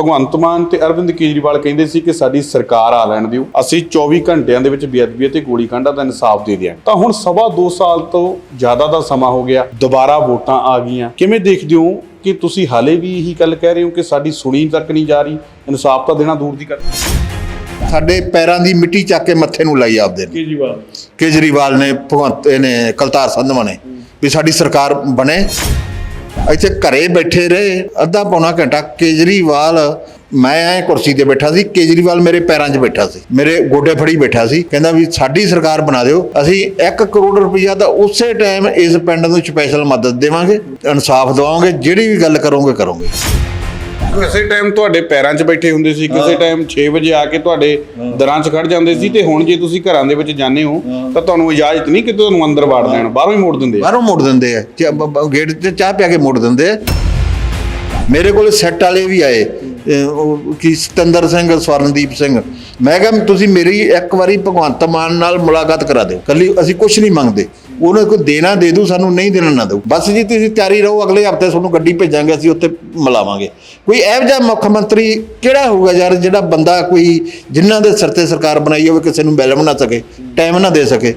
ਭਗਵੰਤ ਮਾਨ ਤੇ ਅਰਵਿੰਦ ਕੇਜਰੀਵਾਲ ਕਹਿੰਦੇ ਸੀ ਕਿ ਸਾਡੀ ਸਰਕਾਰ ਆ ਲੈਣ ਦਿਓ ਅਸੀਂ 24 ਘੰਟਿਆਂ ਦੇ ਵਿੱਚ ਬੇਅਦਬੀ ਅਤੇ ਗੋਲੀकांडा ਦਾ ਇਨਸਾਫ ਦੇ ਦਿਆਂਗੇ ਤਾਂ ਹੁਣ ਸਵਾ 2 ਸਾਲ ਤੋਂ ਜ਼ਿਆਦਾ ਦਾ ਸਮਾਂ ਹੋ ਗਿਆ ਦੁਬਾਰਾ ਵੋਟਾਂ ਆ ਗਈਆਂ। ਕਿਵੇਂ ਦੇਖਦੇ ਹੋ ਕਿ ਤੁਸੀਂ ਹਾਲੇ ਵੀ ਇਹੀ ਗੱਲ ਕਹਿ ਰਹੇ ਹੋ ਕਿ ਸਾਡੀ ਸੁਣੀ ਤੱਕ ਨਹੀਂ ਜਾ ਰਹੀ ਇਨਸਾਫ ਤਾਂ ਦੇਣਾ ਦੂਰ ਦੀ ਗੱਲ। ਸਾਡੇ ਪੈਰਾਂ ਦੀ ਮਿੱਟੀ ਚੱਕ ਕੇ ਮੱਥੇ ਨੂੰ ਲਾਈ ਆਪਦੇ ਨੇ। ਕੇਜਰੀਵਾਲ। ਕੇਜਰੀਵਾਲ ਨੇ ਭਗਵੰਤ ਨੇ ਕਲਤਾਰ ਸੰਧਵਾ ਨੇ ਵੀ ਸਾਡੀ ਸਰਕਾਰ ਬਣੇ। ਇੱਥੇ ਘਰੇ ਬੈਠੇ ਰਹੇ, ਅੱਧਾ ਪੌਣਾ ਘੰਟਾ ਕੇਜਰੀਵਾਲ, ਮੈਂ ਐ ਕੁਰਸੀ ਤੇ ਬੈਠਾ ਸੀ, ਕੇਜਰੀਵਾਲ ਮੇਰੇ ਪੈਰਾਂ 'ਚ ਬੈਠਾ ਸੀ, ਮੇਰੇ ਗੋਡੇ ਫੜੀ ਬੈਠਾ ਸੀ, ਕਹਿੰਦਾ ਵੀ ਸਾਡੀ ਸਰਕਾਰ ਬਣਾ ਦਿਓ, ਅਸੀਂ 1 ਕਰੋੜ ਰੁਪਈਆ ਤਾਂ ਉਸੇ ਟਾਈਮ ਇਸ ਪਿੰਡ ਨੂੰ ਸਪੈਸ਼ਲ ਮਦਦ ਦੇਵਾਂਗੇ, ਇਨਸਾਫ ਦਵਾਵਾਂਗੇ ਜਿਹੜੀ ਵੀ ਗੱਲ ਕਰੋਗੇ ਕਰੋਗੇ। ਕਿਸੇ ਟਾਈਮ ਤੁਹਾਡੇ ਪੈਰਾਂ 'ਚ ਬੈਠੇ ਹੁੰਦੇ ਸੀ ਕਿਸੇ ਟਾਈਮ 6 ਵਜੇ ਆ ਕੇ ਤੁਹਾਡੇ ਦਰਾਂ 'ਚ ਖੜ ਜਾਂਦੇ ਸੀ ਤੇ ਹੁਣ ਜੇ ਤੁਸੀਂ ਘਰਾਂ ਦੇ ਵਿੱਚ ਜਾਂਦੇ ਹੋ ਤਾਂ ਤੁਹਾਨੂੰ ਇਜਾਜ਼ਤ ਨਹੀਂ ਕਿ ਤੁਹਾਨੂੰ ਅੰਦਰ ਵਾੜ ਦੇਣ ਬਾਹਰੋਂ ਹੀ ਮੋੜ ਦਿੰਦੇ ਆ। ਬਾਹਰੋਂ ਮੋੜ ਦਿੰਦੇ ਆ। ਗੇਟ ਤੇ ਚਾਹ ਪਿਆ ਕੇ ਮੋੜ ਦਿੰਦੇ ਮੇਰੇ ਕੋਲ ਸੈੱਟ ਵਾਲੇ ਵੀ ਆਏ ਕੀ ਸਤਿੰਦਰ ਸਿੰਘ ਸਵਰਨਦੀਪ ਸਿੰਘ। ਮੈਂ ਕਿਹਾ ਤੁਸੀਂ ਮੇਰੀ ਇੱਕ ਵਾਰੀ ਭਗਵੰਤ ਮਾਨ ਨਾਲ ਮੁਲਾਕਾਤ ਕਰਾ ਦਿਓ। ਕੱਲੀ ਅਸੀਂ ਕੁਝ ਨਹੀਂ ਮੰਗਦੇ। ਉਹਨੇ ਕੋਈ ਦੇਣਾ ਦੇ ਦੂ ਸਾਨੂੰ ਨਹੀਂ ਦੇਣਾ ਨਾ ਦਿਓ ਬਸ ਜੀ ਤੁਸੀਂ ਤਿਆਰੀ ਰਹੋ ਅਗਲੇ ਹਫ਼ਤੇ ਤੁਹਾਨੂੰ ਗੱਡੀ ਭੇਜਾਂਗੇ ਅਸੀਂ ਉੱਥੇ ਮਿਲਾਵਾਂਗੇ। ਕੋਈ ਇਹੋ ਜਿਹਾ ਮੁੱਖ ਮੰਤਰੀ ਕਿਹੜਾ ਹੋਊਗਾ ਯਾਰ ਜਿਹੜਾ ਬੰਦਾ ਕੋਈ ਜਿਨ੍ਹਾਂ ਦੇ ਸਿਰ ਤੇ ਸਰਕਾਰ ਬਣਾਈ ਹੋਵੇ ਕਿਸੇ ਨੂੰ ਮਿਲ ਵੀ ਨਾ ਸਕੇ ਟਾਈਮ ਨਾ ਦੇ ਸਕੇ?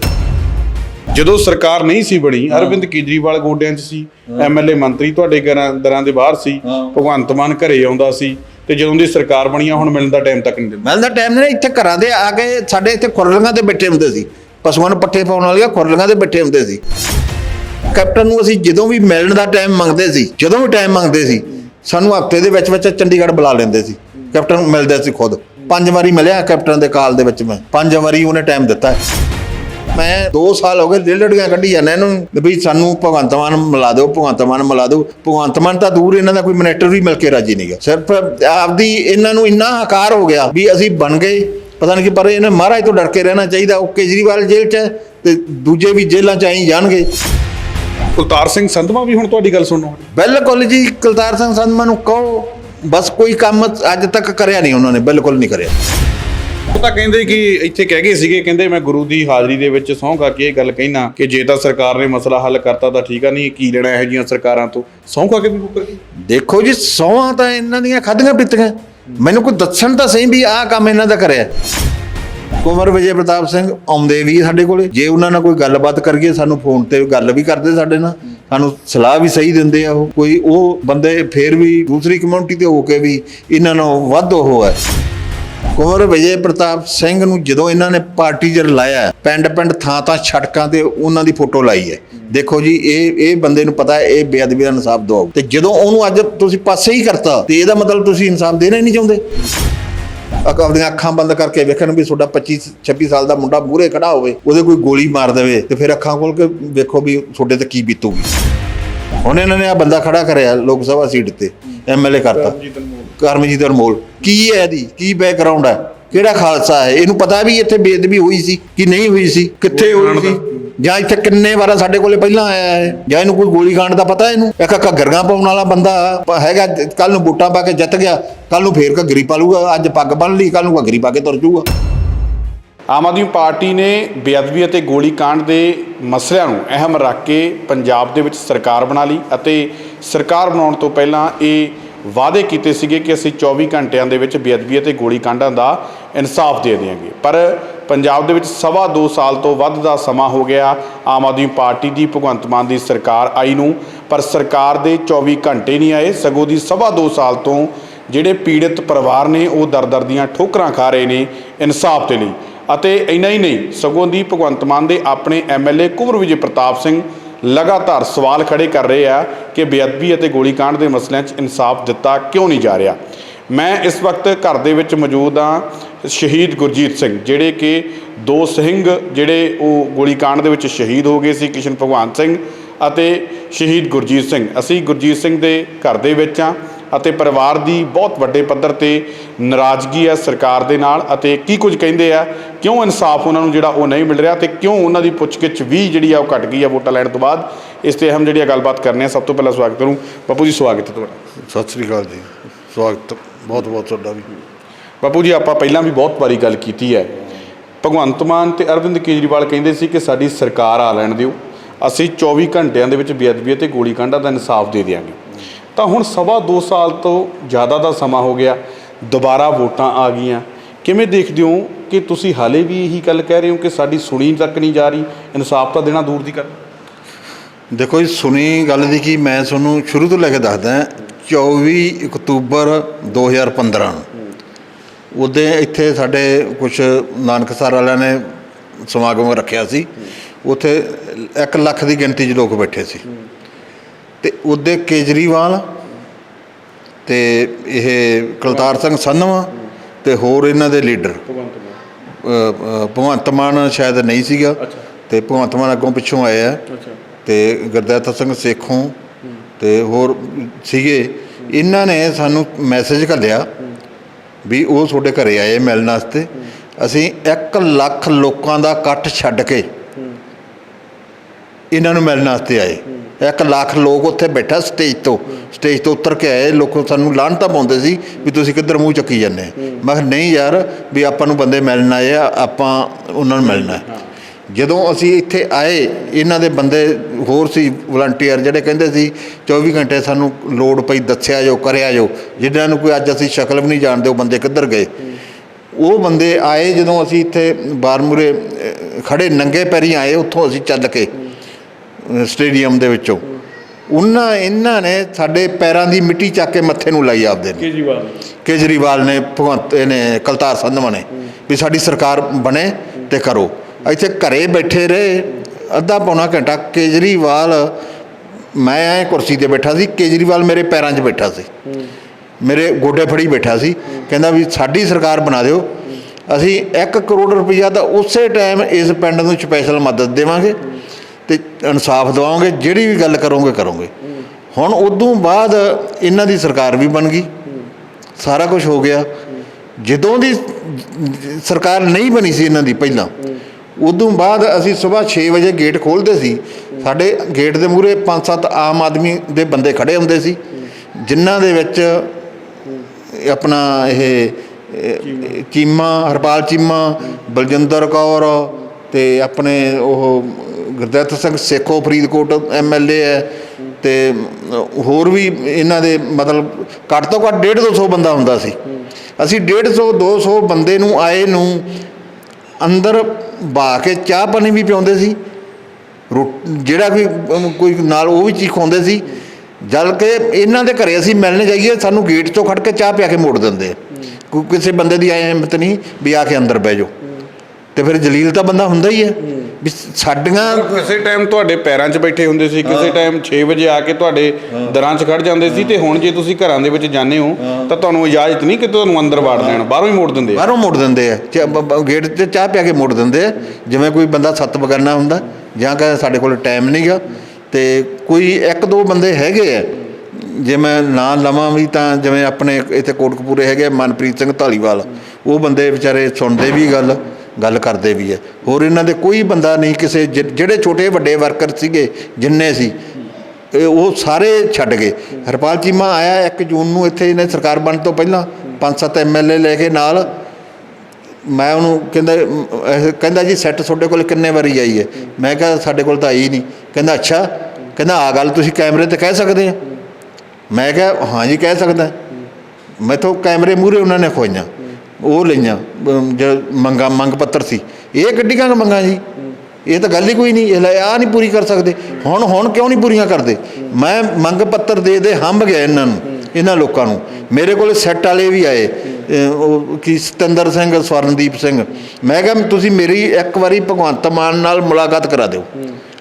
ਜਦੋਂ ਸਰਕਾਰ ਨਹੀਂ ਸੀ ਬਣੀ ਅਰਵਿੰਦ ਕੇਜਰੀਵਾਲ ਗੋਡਿਆਂ 'ਚ ਸੀ ਐਮਐਲਏ ਮੰਤਰੀ ਤੁਹਾਡੇ ਘਰਾਂ ਦਰਾਂ ਦੇ ਬਾਹਰ ਸੀ ਭਗਵੰਤ ਮਾਨ ਘਰੇ ਆਉਂਦਾ ਸੀ ਤੇ ਜਦੋਂ ਦੀ ਸਰਕਾਰ ਬਣੀ ਆ ਹੁਣ ਮਿਲਣ ਦਾ ਟਾਈਮ ਤੱਕ ਨਹੀਂ ਦਿੰਦਾ। ਮਿਲਦਾ ਟਾਈਮ ਨਹੀਂ ਇੱਥੇ ਘਰਾਂ ਦੇ ਆ ਕੇ ਸਾਡੇ ਇੱਥੇ ਖੁਰਲੀਆਂ ਤੇ ਬੈਠੇ ਹੁੰਦੇ ਸੀ। ਪਸ਼ੂਆਂ ਨੂੰ ਪੱਠੇ ਪਾਉਣ ਵਾਲੀਆਂ ਖੁਰਲੀਆਂ ਤੇ ਬੈਠੇ ਹੁੰਦੇ ਸੀ। ਕੈਪਟਨ ਨੂੰ ਅਸੀਂ ਜਦੋਂ ਵੀ ਮਿਲਣ ਦਾ ਟਾਈਮ ਮੰਗਦੇ ਸੀ, ਜਦੋਂ ਵੀ ਟਾਈਮ ਮੰਗਦੇ ਸੀ, ਸਾਨੂੰ ਹਫ਼ਤੇ ਦੇ ਵਿੱਚ ਵਿੱਚ ਚੰਡੀਗੜ੍ਹ ਬੁਲਾ ਲੈਂਦੇ ਸੀ। ਕੈਪਟਨ ਮਿਲਦੇ ਸੀ ਖੁਦ। ਪੰਜ ਵਾਰੀ ਮਿਲਿਆ ਕੈਪਟਨ ਦੇ ਕਾਲ ਦੇ ਵਿੱਚ ਮੈਂ। ਪੰਜ ਵਾਰੀ ਉਹਨੇ ਟਾਈਮ ਦਿੱਤਾ। ਮੈਂ 2 ਸਾਲ ਹੋ ਗਏ ਲੜੜੀਆਂ ਕੱਢੀ ਜਾਂਦਾ ਇਹਨੂੰ। ਵੀ ਸਾਨੂੰ ਭਗਵੰਤ ਮਾਨ ਮਿਲਾ ਦਿਓ, ਭਗਵੰਤ ਮਾਨ ਮਿਲਾ ਦਿਓ। ਭਗਵੰਤ ਮਾਨ ਤਾਂ ਦੂਰ ਇਹਨਾਂ ਦਾ ਕੋਈ ਮਿਨਿਸਟਰ ਵੀ ਮਿਲ ਕੇ ਰਾਜੀ ਨਹੀਂ ਗਿਆ ਸਿਰਫ ਆਪਦੀ ਇਹਨਾਂ ਨੂੰ ਇੰਨਾ ਹਕਾਰ ਹੋ ਗਿਆ ਵੀ ਅਸੀਂ ਬਣ ਗਏ। ਪਤਾ ਨਹੀਂ ਕਿ ਪਰ ਇਹਨਾਂ ਮਹਾਰਾਜ ਤੋਂ ਡਰ ਕੇ ਰਹਿਣਾ ਚਾਹੀਦਾ ਉਹ ਕੇਜਰੀਵਾਲ ਜੇਲ੍ਹ 'ਚ ਹੈ ਤੇ ਦੂਜੇ ਵੀ ਜੇਲ੍ਹਾਂ 'ਚ ਆਈ ਜਾਣਗੇ। ਕੁਲਤਾਰ ਸਿੰਘ ਸੰਧਵਾ ਵੀ ਹੁਣ ਤੁਹਾਡੀ ਗੱਲ ਸੁਣੋ। ਬਿਲਕੁਲ ਜੀ ਕੁਲਤਾਰ ਸਿੰਘ ਸੰਧਮਾ ਨੂੰ ਕਹੋ ਬਸ ਕੋਈ ਕੰਮ ਅੱਜ ਤੱਕ ਕਰਿਆ ਨਹੀਂ ਉਹਨਾਂ ਨੇ ਬਿਲਕੁਲ ਨਹੀਂ ਕਰਿਆ। ਉਹ ਤਾਂ ਕਹਿੰਦੇ ਕਿ ਇੱਥੇ ਕਹਿ ਗਏ ਸੀਗੇ ਕਹਿੰਦੇ ਮੈਂ ਗੁਰੂ ਦੀ ਹਾਜ਼ਰੀ ਦੇ ਵਿੱਚ ਸਹੁੰ ਖਾ ਕੇ ਇਹ ਗੱਲ ਕਹਿਣਾ ਕਿ ਜੇ ਤਾਂ ਸਰਕਾਰ ਨੇ ਮਸਲਾ ਹੱਲ ਕਰਤਾ ਤਾਂ ਠੀਕ ਆ ਨਹੀਂ ਕੀ ਲੈਣਾ ਇਹੋ ਜਿਹੀਆਂ ਸਰਕਾਰਾਂ ਤੋਂ। ਸਹੁੰ ਖਾ ਕੇ ਵੀ ਮੁੱਕਰ ਦੇਖੋ ਜੀ ਸੌਹਾਂ ਤਾਂ ਇਹਨਾਂ ਦੀਆਂ ਖਾਧੀਆਂ ਪੀਤੀਆਂ। ਮੈਨੂੰ ਕੋਈ ਦੱਸਣ ਤਾਂ ਸਹੀ ਵੀ ਆਹ ਕੰਮ ਇਹਨਾਂ ਦਾ ਕਰਿਆ। ਕੁਮਰ ਵਿਜੇ ਪ੍ਰਤਾਪ ਸਿੰਘ ਆਉਂਦੇ ਵੀ ਸਾਡੇ ਕੋਲੇ। ਜੇ ਉਹਨਾਂ ਨਾਲ ਕੋਈ ਗੱਲਬਾਤ ਕਰੀਏ, ਸਾਨੂੰ ਫੋਨ ਤੇ ਗੱਲ ਵੀ ਕਰਦੇ ਸਾਡੇ ਨਾਲ। ਸਾਨੂੰ ਸਲਾਹ ਵੀ ਸਹੀ ਦਿੰਦੇ ਆ ਉਹ। ਕੋਈ ਉਹ ਬੰਦੇ ਫੇਰ ਵੀ ਦੂਸਰੀ ਕਮਿਊਨਿਟੀ ਤੇ ਹੋ ਕੇ ਵੀ ਇਹਨਾਂ ਨੂੰ ਵੱਧ ਉਹ ਹੈ। ਕੁਮਰ ਵਿਜੇ ਪ੍ਰਤਾਪ ਸਿੰਘ ਨੂੰ ਜਦੋਂ ਇਹਨਾਂ ਨੇ ਪਾਰਟੀ ਜਰ ਲਾਇਆ ਪਿੰਡ ਪਿੰਡ ਥਾਂ ਥਾਂ ਛੜਕਾਂ ਤੇ ਉਹਨਾਂ ਦੀ ਫੋਟੋ ਲਾਈ ਹੈ। ਦੇਖੋ ਜੀ, ਇਹ ਇਹ ਬੰਦੇ ਨੂੰ ਪਤਾ ਹੈ, ਇਹ ਬੇਅਦਬੀ ਦਾ ਇਨਸਾਫ ਦਿਵਾਓ ਤੇ ਜਦੋਂ ਉਹਨੂੰ ਅੱਜ ਤੁਸੀਂ ਪਾਸੇ ਹੀ ਕਰਤਾ, ਤੇ ਇਹਦਾ ਮਤਲਬ ਤੁਸੀਂ ਇਨਸਾਫ ਦੇਣਾ ਹੀ ਨਹੀਂ ਚਾਹੁੰਦੇ। ਆਪਣੀਆਂ ਅੱਖਾਂ ਬੰਦ ਕਰਕੇ ਵੇਖਣ ਵੀ ਤੁਹਾਡਾ 25 26 ਸਾਲ ਦਾ ਮੁੰਡਾ ਮੂਹਰੇ ਖੜਾ ਹੋਵੇ, ਉਹਦੇ ਕੋਈ ਗੋਲੀ ਮਾਰ ਦੇਵੇ, ਤੇ ਫਿਰ ਅੱਖਾਂ ਖੋਲ ਕੇ ਵੇਖੋ ਵੀ ਤੁਹਾਡੇ ਤੇ ਕੀ ਬੀਤੂਗੀ। ਹੁਣ ਇਹਨਾਂ ਨੇ ਆ ਬੰਦਾ ਖੜਾ ਕਰਿਆ ਲੋਕ ਸਭਾ ਸੀਟ ਤੇ। ਐਮਐਲਏ ਕਰਤਾ। ਕਰਮਜੀਤ ਅਨਮੋਲ ਕੀ ਹੈ ਇਹਦੀ? ਕੀ ਬੈਕਗ੍ਰਾਉਂਡ ਹੈ? ਕਿਹੜਾ ਖਾਲਸਾ ਹੈ? ਇਹਨੂੰ ਪਤਾ ਵੀ ਇੱਥੇ ਬੇਅਦਬੀ ਹੋਈ ਸੀ ਕਿ ਨਹੀਂ ਹੋਈ ਸੀ? ਕਿੱਥੇ ਹੋਈ ਸੀ? ਜਾਂ ਇੱਥੇ ਕਿੰਨੇ ਵਾਰਾਂ ਸਾਡੇ ਕੋਲੇ ਪਹਿਲਾਂ ਆਇਆ ਹੈ? ਜਾਂ ਇਹਨੂੰ ਕੋਈ ਗੋਲੀ ਕਾਂਡ ਦਾ ਪਤਾ ਇਹਨੂੰ? ਇੱਕ ਘੱਗਰੀਆਂ ਪਾਉਣ ਵਾਲਾ ਬੰਦਾ ਹੈਗਾ। ਕੱਲ ਨੂੰ ਬੂਟਾਂ ਪਾ ਕੇ ਜਿੱਤ ਗਿਆ। ਕੱਲ ਨੂੰ ਫੇਰ ਘੱਗਰੀ ਪਾ ਲੂਗਾ ਅੱਜ ਪੱਗ ਬੰਨ ਲਈ। ਕੱਲ ਨੂੰ ਘੱਗਰੀ ਪਾ ਕੇ ਤੁਰ ਜਾਊਗਾ। ਆਮ ਆਦਮੀ ਪਾਰਟੀ ਨੇ ਬੇਅਦਬੀ ਅਤੇ ਗੋਲੀकांड ਦੇ ਮਸਲਿਆਂ ਨੂੰ ਅਹਿਮ ਰੱਖ ਕੇ ਪੰਜਾਬ ਦੇ ਵਿੱਚ ਸਰਕਾਰ ਬਣਾ ਲਈ ਅਤੇ ਸਰਕਾਰ ਬਣਾਉਣ ਤੋਂ ਪਹਿਲਾਂ ਇਹ ਵਾਅਦੇ ਕੀਤੇ ਸੀਗੇ ਕਿ ਅਸੀਂ 24 ਘੰਟਿਆਂ ਦੇ ਵਿੱਚ ਬੇਅਦਬੀ ਅਤੇ ਗੋਲੀਕਾਂਡਾਂ ਦਾ ਇਨਸਾਫ ਦੇ ਦੇਵਾਂਗੇ ਪਰ ਪੰਜਾਬ ਦੇ ਵਿੱਚ ਸਵਾ 2 ਸਾਲ ਤੋਂ ਵੱਧ ਦਾ ਸਮਾਂ ਹੋ ਗਿਆ। ਆਮ ਆਦਮੀ ਪਾਰਟੀ ਦੀ, ਭਗਵੰਤ ਮਾਨ ਦੀ ਸਰਕਾਰ ਆਈ ਨੂੰ। ਪਰ ਸਰਕਾਰ ਦੇ 24 ਘੰਟੇ ਨਹੀਂ ਆਏ। ਸਗੋਂ ਦੀ ਸਵਾ 2 ਸਾਲ ਤੋਂ ਜਿਹੜੇ ਪੀੜਤ ਪਰਿਵਾਰ ਨੇ, ਉਹ ਦਰ-ਦਰ ਦੀਆਂ ਠੋਕਰਾਂ ਖਾ ਰਹੇ ਨੇ ਇਨਸਾਫ ਦੇ ਲਈ। ਅਤੇ ਇੰਨਾ ਹੀ ਨਹੀਂ, ਸਗੋਂ ਦੀ ਭਗਵੰਤ ਮਾਨ ਦੇ ਆਪਣੇ ਐਮਐਲਏ ਕੁੰਵਰ ਵਿਜੇ ਪ੍ਰਤਾਪ ਸਿੰਘ ਲਗਾਤਾਰ ਸਵਾਲ ਖੜੇ ਕਰ ਰਹੇ ਆ ਕਿ ਬੇਅਦਬੀ ਅਤੇ ਗੋਲੀकांड ਦੇ ਮਸਲਿਆਂ 'ਚ ਇਨਸਾਫ ਦਿੱਤਾ ਕਿਉਂ ਨਹੀਂ ਜਾ ਰਿਹਾ? ਮੈਂ ਇਸ ਵਕਤ ਘਰ ਦੇ ਵਿੱਚ ਮੌਜੂਦ ਹਾਂ, ਸ਼ਹੀਦ ਗੁਰਜੀਤ ਸਿੰਘ, ਜਿਹੜੇ ਕਿ ਦੋ ਸਿੰਘ ਜਿਹੜੇ ਉਹ ਗੋਲੀकांड ਦੇ ਵਿੱਚ ਸ਼ਹੀਦ ਹੋ ਗਏ ਸੀ ਕਿਸ਼ਨ ਭਗਵਾਨ ਸਿੰਘ ਅਤੇ ਸ਼ਹੀਦ ਗੁਰਜੀਤ ਸਿੰਘ। ਅਸੀਂ ਗੁਰਜੀਤ ਸਿੰਘ ਦੇ ਘਰ ਦੇ ਵਿੱਚ ਆ ਅਤੇ ਪਰਿਵਾਰ ਦੀ ਬਹੁਤ ਵੱਡੇ ਪੱਧਰ ਤੇ ਨਾਰਾਜ਼ਗੀ ਹੈ ਸਰਕਾਰ ਦੇ ਨਾਲ ਅਤੇ ਕੀ ਕੁਝ ਕਹਿੰਦੇ ਆ ਕਿਉਂ ਇਨਸਾਫ ਉਹਨਾਂ ਨੂੰ ਜਿਹੜਾ ਉਹ ਨਹੀਂ ਮਿਲ ਰਿਹਾ ਤੇ ਕਿਉਂ ਉਹਨਾਂ ਦੀ ਪੁੱਛਗਿੱਛ ਵੀ ਜਿਹੜੀ ਆ ਉਹ ਘਟ ਗਈ ਆ ਵੋਟਾਂ ਲੈਣ ਤੋਂ ਬਾਅਦ ਇਸ ਤੇ ਅਹਿਮ ਜਿਹੜੀ ਆ ਗੱਲਬਾਤ ਕਰਨੇ ਆ। ਸਭ ਤੋਂ ਪਹਿਲਾਂ ਸਵਾਗਤ ਕਰੂੰ। ਬਾਪੂ ਜੀ ਸਵਾਗਤ ਹੈ ਤੁਹਾਡਾ। ਸਤਿ ਸ੍ਰੀ ਅਕਾਲ ਜੀ। ਸਵਾਗਤ ਬਹੁਤ ਬਹੁਤ ਤੁਹਾਡਾ ਵੀ। ਬਾਪੂ ਜੀ ਆਪਾਂ ਪਹਿਲਾਂ ਵੀ ਬਹੁਤ ਵਾਰੀ ਗੱਲ ਕੀਤੀ ਹੈ। ਭਗਵੰਤ ਮਾਨ ਤੇ ਅਰਵਿੰਦ ਕੇਜਰੀਵਾਲ ਕਹਿੰਦੇ ਸੀ ਕਿ ਸਾਡੀ ਸਰਕਾਰ ਆ ਲੈਣ ਦਿਓ। ਅਸੀਂ 24 ਘੰਟਿਆਂ ਦੇ ਵਿੱਚ ਬੇਅਦਬੀ ਅਤੇ ਗੋਲੀकांडਾਂ ਦਾ ਇਨਸਾਫ ਦੇ ਦਿਆਂਗੇ। ਤਾਂ ਹੁਣ ਸਵਾ 2 ਸਾਲ ਤੋਂ ਜ਼ਿਆਦਾ ਦਾ ਸਮਾਂ ਹੋ ਗਿਆ, ਦੁਬਾਰਾ ਵੋਟਾਂ ਆ ਗਈਆਂ। ਕਿਵੇਂ ਦੇਖਦੇ ਹੋ ਕਿ ਤੁਸੀਂ ਹਾਲੇ ਵੀ ਇਹੀ ਗੱਲ ਕਹਿ ਰਹੇ ਹੋ ਕਿ ਸਾਡੀ ਸੁਣੀ ਤੱਕ ਨਹੀਂ ਜਾ ਰਹੀ, ਇਨਸਾਫ ਤਾਂ ਦੇਣਾ ਦੂਰ ਦੀ ਗੱਲ? ਦੇਖੋ ਜੀ, ਸੁਣੀ ਗੱਲ ਦੀ ਕੀ, ਮੈਂ ਤੁਹਾਨੂੰ ਸ਼ੁਰੂ ਤੋਂ ਲੈ ਕੇ ਦੱਸਦਾ 24 ਅਕਤੂਬਰ 2015 ਨੂੰ। ਉਹਦੇ ਇੱਥੇ ਸਾਡੇ ਕੁਝ ਨਾਨਕਸਰ ਵਾਲਿਆਂ ਨੇ ਸਮਾਗਮ ਰੱਖਿਆ ਸੀ। ਉੱਥੇ 1 ਲੱਖ ਦੀ ਗਿਣਤੀ 'ਚ ਲੋਕ ਬੈਠੇ ਸੀ। ਤੇ ਉਹਦੇ ਕੇਜਰੀਵਾਲ ਤੇ ਇਹ ਕੁਲਤਾਰ ਸਿੰਘ ਸੰਧਵਾ ਤੇ ਹੋਰ ਇਹਨਾਂ ਦੇ ਲੀਡਰ। ਭਗਵੰਤ ਮਾਨ। ਸ਼ਾਇਦ ਨਹੀਂ ਸੀਗਾ। ਤੇ ਭਗਵੰਤ ਮਾਨ ਅੱਗੋਂ ਪਿੱਛੋਂ ਆਏ ਆ। ਤੇ ਗੁਰਦਿੱਤ ਸਿੰਘ ਸੇਖੋਂ ਤੇ ਹੋਰ ਸੀਗੇ। ਇਹਨਾਂ ਨੇ ਸਾਨੂੰ ਮੈਸੇਜ ਘੱਲਿਆ ਵੀ ਉਹ ਤੁਹਾਡੇ ਘਰੇ ਆਏ ਮਿਲਣ ਵਾਸਤੇ। ਅਸੀਂ 1 ਲੱਖ ਲੋਕਾਂ ਦਾ ਇਕੱਠ ਛੱਡ ਕੇ ਇਹਨਾਂ ਨੂੰ ਮਿਲਣ ਵਾਸਤੇ ਆਏ। ਇੱਕ ਲੱਖ ਲੋਕ ਉੱਥੇ ਬੈਠਾ ਸਟੇਜ ਤੋਂ ਸਟੇਜ ਤੋਂ ਉਤਰ ਕੇ ਆਏ ਲੋਕ ਸਾਨੂੰ ਲਾਹਣਤਾਂ ਪਾਉਂਦੇ ਸੀ ਵੀ ਤੁਸੀਂ ਕਿੱਧਰ ਮੂੰਹ ਚੱਕੀ ਜਾਂਦੇ। ਮੈਂ ਕਿਹਾ ਨਹੀਂ ਯਾਰ ਵੀ ਆਪਾਂ ਨੂੰ ਬੰਦੇ ਮਿਲਣ ਆਏ ਆ ਆਪਾਂ ਉਹਨਾਂ ਨੂੰ ਮਿਲਣਾ ਜਦੋਂ ਅਸੀਂ ਇੱਥੇ ਆਏ ਇਹਨਾਂ ਦੇ ਬੰਦੇ ਹੋਰ ਸੀ ਵਲੰਟੀਅਰ ਜਿਹੜੇ ਕਹਿੰਦੇ ਸੀ 24 ਘੰਟੇ ਸਾਨੂੰ ਲੋੜ ਪਈ ਦੱਸਿਆ ਜੋ ਕਰਿਆ ਜੋ ਜਿਨ੍ਹਾਂ ਨੂੰ ਕੋਈ ਅੱਜ ਅਸੀਂ ਸ਼ਕਲ ਵੀ ਨਹੀਂ ਜਾਣਦੇ ਉਹ ਬੰਦੇ ਕਿੱਧਰ ਗਏ? ਉਹ ਬੰਦੇ ਆਏ ਜਦੋਂ ਅਸੀਂ ਇੱਥੇ ਬਾਰਮੂਰੇ ਅਹ, ਖੜੇ ਨੰਗੇ ਪੈਰੀ ਆਏ ਉੱਥੋਂ ਅਸੀਂ ਚੱਲ ਕੇ। ਸਟੇਡੀਅਮ ਦੇ ਵਿੱਚੋਂ। ਉਹਨਾਂ ਇਹਨਾਂ ਨੇ ਸਾਡੇ ਪੈਰਾਂ ਦੀ ਮਿੱਟੀ ਚੱਕ ਕੇ ਮੱਥੇ ਨੂੰ ਲਾਈ ਆਪਦੇ ਨੇ। ਕੇਜਰੀਵਾਲ। ਕੇਜਰੀਵਾਲ ਨੇ ਭਗਵੰਤ ਨੇ ਕਲਤਾਰ ਸੰਧਵਾ ਨੇ ਵੀ ਸਾਡੀ ਸਰਕਾਰ ਬਣੇ ਤੇ ਕਰੋ। ਇੱਥੇ ਘਰੇ ਬੈਠੇ ਰਹੇ ਅੱਧਾ ਪੌਣਾ ਘੰਟਾ ਕੇਜਰੀਵਾਲ ਮੈਂ ਐ ਕੁਰਸੀ ਤੇ ਬੈਠਾ ਸੀ ਕੇਜਰੀਵਾਲ ਮੇਰੇ ਪੈਰਾਂ 'ਚ ਬੈਠਾ ਸੀ। ਮੇਰੇ ਗੋਡੇ ਫੜੀ ਬੈਠਾ ਸੀ। ਕਹਿੰਦਾ ਵੀ ਸਾਡੀ ਸਰਕਾਰ ਬਣਾ ਦਿਓ। ਅਸੀਂ 1 ਕਰੋੜ ਰੁਪਈਆ ਦਾ ਉਸੇ ਟਾਈਮ ਇਸ ਪਿੰਡ ਨੂੰ ਸਪੈਸ਼ਲ ਮਦਦ ਦੇਵਾਂਗੇ। ਤੇ ਇਨਸਾਫ ਦਿਵਾਵਾਂਗੇ ਜਿਹੜੀ ਵੀ ਗੱਲ ਕਰੋਗੇ ਕਰੋਗੇ। ਹੁਣ ਉਦੋਂ ਬਾਅਦ ਇਹਨਾਂ ਦੀ ਸਰਕਾਰ ਵੀ ਬਣ ਗਈ। ਸਾਰਾ ਕੁਝ ਹੋ ਗਿਆ। ਜਦੋਂ ਦੀ ਸਰਕਾਰ ਨਹੀਂ ਬਣੀ ਸੀ ਇਹਨਾਂ ਦੀ ਪਹਿਲਾਂ, ਉਦੋਂ ਬਾਅਦ ਅਸੀਂ ਸਵੇਰ 6 ਵਜੇ ਗੇਟ ਖੋਲ੍ਹਦੇ ਸੀ। ਸਾਡੇ ਗੇਟ ਦੇ ਮੂਹਰੇ 5-7 ਆਮ ਆਦਮੀ ਦੇ ਬੰਦੇ ਖੜੇ ਹੁੰਦੇ ਸੀ, ਜਿਨ੍ਹਾਂ ਦੇ ਵਿੱਚ ਆਪਣਾ ਇਹ ਇਹ, ਚੀਮਾ, ਹਰਪਾਲ ਚੀਮਾ, ਬਲਜਿੰਦਰ ਕੌਰ ਤੇ ਆਪਣੇ ਉਹ ਗੁਰਦਿੱਤ ਸਿੰਘ ਸੇਖੋ ਫਰੀਦਕੋਟ ਐਮਐਲਏ ਹੈ ਤੇ ਹੋਰ ਵੀ ਇਹਨਾਂ ਦੇ ਮਤਲਬ ਘੱਟ ਤੋਂ ਘੱਟ 1.5 200 ਬੰਦਾ ਹੁੰਦਾ ਸੀ। ਅਸੀਂ 150 200 ਬੰਦੇ ਨੂੰ ਆਏ ਨੂੰ ਅੰਦਰ ਬਾ ਕੇ ਚਾਹ ਪਾਣੀ ਵੀ ਪਿਆਉਂਦੇ ਸੀ। ਰੋ- ਜਿਹੜਾ ਕੋਈ ਕੋਈ ਨਾਲ ਉਹ ਵੀ ਚੀਜ਼ ਖਵਾਉਂਦੇ ਸੀ। ਜਦ ਕਿ ਇਹਨਾਂ ਦੇ ਘਰੇ ਅਸੀਂ ਮਿਲਣ ਜਾਈਏ, ਸਾਨੂੰ ਗੇਟ ਤੋਂ ਖੜ ਕੇ ਚਾਹ ਪਿਆ ਕੇ ਮੋੜ ਦਿੰਦੇ ਕੋਈ ਕਿਸੇ ਬੰਦੇ ਦੀ ਐ ਨਹੀਂ ਵੀ ਆ ਕੇ ਅੰਦਰ ਬਹਿ ਜਾਓ। ਤੇ ਫਿਰ ਜਲੀਲ ਤਾਂ ਬੰਦਾ ਹੁੰਦਾ ਹੀ ਹੈ। ਵੀ ਸਾਡੀਆਂ ਕਿਸੇ ਟਾਈਮ ਤੁਹਾਡੇ ਪੈਰਾਂ 'ਚ ਬੈਠੇ ਹੁੰਦੇ ਸੀ ਕਿਸੇ ਟਾਈਮ 6 ਵਜੇ ਆ ਕੇ ਤੁਹਾਡੇ ਦਰਾਂ 'ਚ ਖੜ ਜਾਂਦੇ ਸੀ ਤੇ ਹੁਣ ਜੇ ਤੁਸੀਂ ਘਰਾਂ ਦੇ ਵਿੱਚ ਜਾਂਦੇ ਹੋ ਤਾਂ ਤੁਹਾਨੂੰ ਇਜਾਜ਼ਤ ਨਹੀਂ ਕਿ ਤੁਹਾਨੂੰ ਅੰਦਰ ਵਾੜ ਦੇਣ ਬਾਹਰੋਂ ਹੀ ਮੋੜ ਦਿੰਦੇ ਆ। ਬਾਹਰੋਂ ਮੋੜ ਦਿੰਦੇ ਆ। ਗੇਟ ਤੇ ਚਾਹ ਪਿਆ ਕੇ ਮੋੜ ਦਿੰਦੇ ਆ। ਜਿਵੇਂ ਕੋਈ ਬੰਦਾ ਸੱਤ ਬਗਾਨਾ ਹੁੰਦਾ ਜਾਂ ਕਿ ਸਾਡੇ ਕੋਲ ਟਾਈਮ ਨਹੀਂਗਾ ਤੇ ਕੋਈ ਇੱਕ ਦੋ ਬੰਦੇ ਹੈਗੇ ਆ। ਜੇ ਮੈਂ ਨਾਂ ਲਵਾਂ ਵੀ ਤਾਂ ਜਿਵੇਂ ਆਪਣੇ ਇੱਥੇ ਕੋਟਕਪੂਰੇ ਹੈਗੇ ਮਨਪ੍ਰੀਤ ਸਿੰਘ ਢਾਲੀਵਾਲ ਉਹ ਬੰਦੇ ਵਿਚਾਰੇ ਸੁਣਦੇ ਵੀ ਗੱਲ। ਗੱਲ ਕਰਦੇ ਵੀ ਹੈ ਹੋਰ ਇਹਨਾਂ ਦੇ ਕੋਈ ਬੰਦਾ ਨਹੀਂ, ਕਿਸੇ ਜਿ- ਜਿਹੜੇ ਛੋਟੇ ਵੱਡੇ ਵਰਕਰ ਸੀਗੇ, ਜਿੰਨੇ ਸੀ ਉਹ ਸਾਰੇ ਛੱਡ ਗਏ। ਹਰਪਾਲ ਚੀਮਾ ਆਇਆ 1 ਜੂਨ ਨੂੰ ਇੱਥੇ, ਇਹਨੇ ਸਰਕਾਰ ਬਣਨ ਤੋਂ ਪਹਿਲਾਂ ਪੰਜ ਸੱਤ ਐਮਐਲਏ ਲੈ ਕੇ ਨਾਲ। ਮੈਂ ਉਹਨੂੰ ਕਹਿੰਦਾ ਕਹਿੰਦਾ ਜੀ, ਸੈੱਟ ਤੁਹਾਡੇ ਕੋਲ ਕਿੰਨੇ ਵਾਰੀ ਆਈ ਹੈ? ਮੈਂ ਕਿਹਾ, ਸਾਡੇ ਕੋਲ ਤਾਂ ਆਈ ਨਹੀਂ। ਕਹਿੰਦਾ, ਅੱਛਾ। ਕਹਿੰਦਾ ਆ ਗੱਲ ਤੁਸੀਂ ਕੈਮਰੇ ਤੇ ਕਹਿ ਸਕਦੇ ਆ? ਮੈਂ ਕਿਹਾ, ਹਾਂ ਜੀ, ਕਹਿ ਸਕਦਾ। ਮੈਥੋਂ ਕੈਮਰੇ ਮੂਹਰੇ ਉਹਨਾਂ ਨੇ ਖੋਈਆਂ। ਉਹ ਲਈਆਂ ਅਮ, ਜੋ ਮੰਗਾ ਮੰਗ ਪੱਤਰ ਸੀ। ਇਹ ਕਿੱਡੀਆਂ ਕੁ ਮੰਗਾਂ ਜੀ? ਇਹ ਤਾਂ ਗੱਲ ਹੀ ਕੋਈ ਨਹੀਂ ਇਹ ਲੈ ਆ ਨਹੀਂ ਪੂਰੀ ਕਰ ਸਕਦੇ। ਹੁਣ ਹੁਣ ਕਿਉਂ ਨਹੀਂ ਪੂਰੀਆਂ ਕਰਦੇ? ਮੈਂ ਮੰਗ ਪੱਤਰ ਦੇ ਦੇ ਹੰਬ ਗਿਆ ਇਹਨਾਂ ਨੂੰ ਇਹਨਾਂ ਲੋਕਾਂ ਨੂੰ। ਮੇਰੇ ਕੋਲ ਸੈੱਟ ਵਾਲੇ ਵੀ ਆਏ ਉਹ ਕੀ ਸਤਿੰਦਰ ਸਿੰਘ ਸਵਰਨਦੀਪ ਸਿੰਘ। ਮੈਂ ਕਿਹਾ ਤੁਸੀਂ ਮੇਰੀ ਇੱਕ ਵਾਰੀ ਭਗਵੰਤ ਮਾਨ ਨਾਲ ਮੁਲਾਕਾਤ ਕਰਾ ਦਿਓ।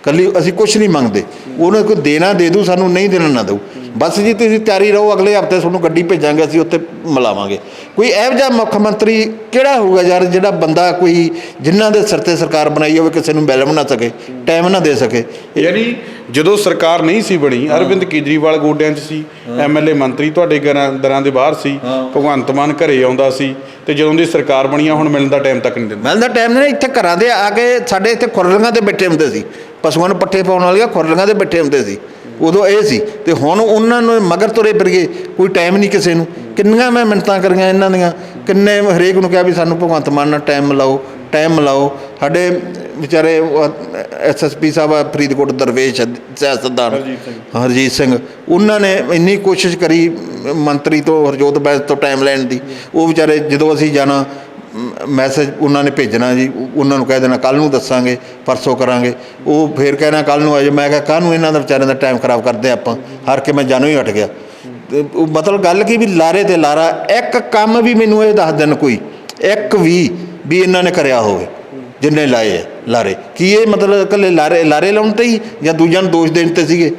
ਕੱਲੀ ਅਸੀਂ ਕੁਝ ਨਹੀਂ ਮੰਗਦੇ। ਉਹਨੇ ਕੋਈ ਦੇਣਾ ਦੇ ਦੂ ਸਾਨੂੰ ਨਹੀਂ ਦੇਣਾ ਨਾ ਦਿਓ ਬਸ ਜੀ ਤੁਸੀਂ ਤਿਆਰੀ ਰਹੋ ਅਗਲੇ ਹਫ਼ਤੇ ਤੁਹਾਨੂੰ ਗੱਡੀ ਭੇਜਾਂਗੇ ਅਸੀਂ ਉੱਥੇ ਮਿਲਾਵਾਂਗੇ। ਕੋਈ ਇਹੋ ਜਿਹਾ ਮੁੱਖ ਮੰਤਰੀ ਕਿਹੜਾ ਹੋਊਗਾ ਯਾਰ ਜਿਹੜਾ ਬੰਦਾ ਕੋਈ ਜਿਨ੍ਹਾਂ ਦੇ ਸਿਰ ਤੇ ਸਰਕਾਰ ਬਣਾਈ ਹੋਵੇ ਕਿਸੇ ਨੂੰ ਮਿਲ ਵੀ ਨਾ ਸਕੇ ਟਾਈਮ ਨਾ ਦੇ ਸਕੇ? ਯਾਨੀ ਜਦੋਂ ਸਰਕਾਰ ਨਹੀਂ ਸੀ ਬਣੀ ਅਰਵਿੰਦ ਕੇਜਰੀਵਾਲ ਗੋਡਿਆਂ 'ਚ ਸੀ ਐਮਐਲਏ ਮੰਤਰੀ ਤੁਹਾਡੇ ਘਰਾਂ ਦਰਾਂ ਦੇ ਬਾਹਰ ਸੀ ਭਗਵੰਤ ਮਾਨ ਘਰੇ ਆਉਂਦਾ ਸੀ ਤੇ ਜਦੋਂ ਦੀ ਸਰਕਾਰ ਬਣੀ ਆ ਹੁਣ ਮਿਲਣ ਦਾ ਟਾਈਮ ਤੱਕ ਨਹੀਂ ਦਿੰਦਾ। ਮਿਲਦਾ ਟਾਈਮ ਨਹੀਂ ਇੱਥੇ ਘਰਾਂ ਦੇ ਆ ਕੇ ਸਾਡੇ ਇੱਥੇ ਖੁਰਲੀਆਂ ਤੇ ਬੈਠੇ ਹੁੰਦੇ ਸੀ। ਪਸ਼ੂਆਂ ਨੂੰ ਪੱਠੇ ਪਾਉਣ ਵਾਲੀਆਂ ਖੁਰਲੀਆਂ ਤੇ ਬੈਠੇ ਹੁੰਦੇ ਸੀ। ਉਦੋਂ ਇਹ ਸੀ ਤੇ ਹੁਣ ਉਹਨਾਂ ਨੂੰ ਮਗਰ ਤੁਰੇ ਫਿਰਗੇ ਕੋਈ ਟਾਈਮ ਨਹੀਂ ਕਿਸੇ ਨੂੰ। ਕਿੰਨੀਆਂ ਮੈਂ ਮਿੰਟਾਂ ਕਰੀਆਂ ਇਹਨਾਂ ਦੀਆਂ ਕਿੰਨੇ ਹਰੇਕ ਨੂੰ ਕਿਹਾ ਵੀ ਸਾਨੂੰ ਭਗਵੰਤ ਮਾਨ ਨਾਲ ਟਾਈਮ ਮਿਲਾਓ ਟਾਈਮ ਮਿਲਾਓ ਸਾਡੇ ਵਿਚਾਰੇ ਐਸਐਸਪੀ ਸਾਹਿਬ ਆ, ਫਰੀਦਕੋਟ ਦਰਵੇਸ਼ ਸਿਆਸਤਦਾਨ ਹਰਜੀਤ ਸਿੰਘ। ਉਹਨਾਂ ਨੇ ਇੰਨੀ ਕੋਸ਼ਿਸ਼ ਕਰੀ ਮੰਤਰੀ ਤੋਂ ਹਰਜੋਤ ਬੈਂਸ ਤੋਂ ਟਾਈਮ ਲੈਣ ਦੀ। ਉਹ ਵਿਚਾਰੇ ਜਦੋਂ ਅਸੀਂ ਜਾਣਾ ਮੈਸੇਜ ਉਹਨਾਂ ਨੇ ਭੇਜਣਾ ਜੀ ਉਹ- ਉਹਨਾਂ ਨੂੰ ਕਹਿ ਦੇਣਾ ਕੱਲ ਨੂੰ ਦੱਸਾਂਗੇ ਪਰਸੋਂ ਕਰਾਂਗੇ। ਉਹ ਫੇਰ ਕਹਿਣਾ ਕੱਲ ਨੂੰ ਆ ਜਾਓ। ਮੈਂ ਕਿਹਾ ਕੱਲ ਨੂੰ ਇਹਨਾਂ ਦਾ ਵਿਚਾਰਿਆਂ ਦਾ ਟਾਈਮ ਖਰਾਬ ਕਰਦੇ ਆਪਾਂ? ਹਰ ਕੇ ਮੈਂ ਜਾਣੋ ਹੀ ਹਟ ਗਿਆ। ਉਹ ਮਤਲਬ ਗੱਲ ਕੀ ਵੀ ਲਾਰੇ ਤੇ ਲਾਰਾ ਇੱਕ ਕੰਮ ਵੀ ਮੈਨੂੰ ਇਹ ਦੱਸ ਦੇਣ ਕੋਈ ਇੱਕ ਵੀ ਵੀ ਇਹਨਾਂ ਨੇ ਕਰਿਆ ਹੋਵੇ ਜਿੰਨੇ ਲਾਏ ਆ ਲਾਰੇ। ਕੀ ਇਹ ਮਤਲਬ ਇਕੱਲੇ ਲਾਰੇ ਲਾਰੇ ਲਾਉਣ ਤੇ ਹੀ ਜਾਂ ਦੂਜਿਆਂ ਨੂੰ ਦੋਸ਼ ਦੇਣ ਤੇ ਸੀਗੇ?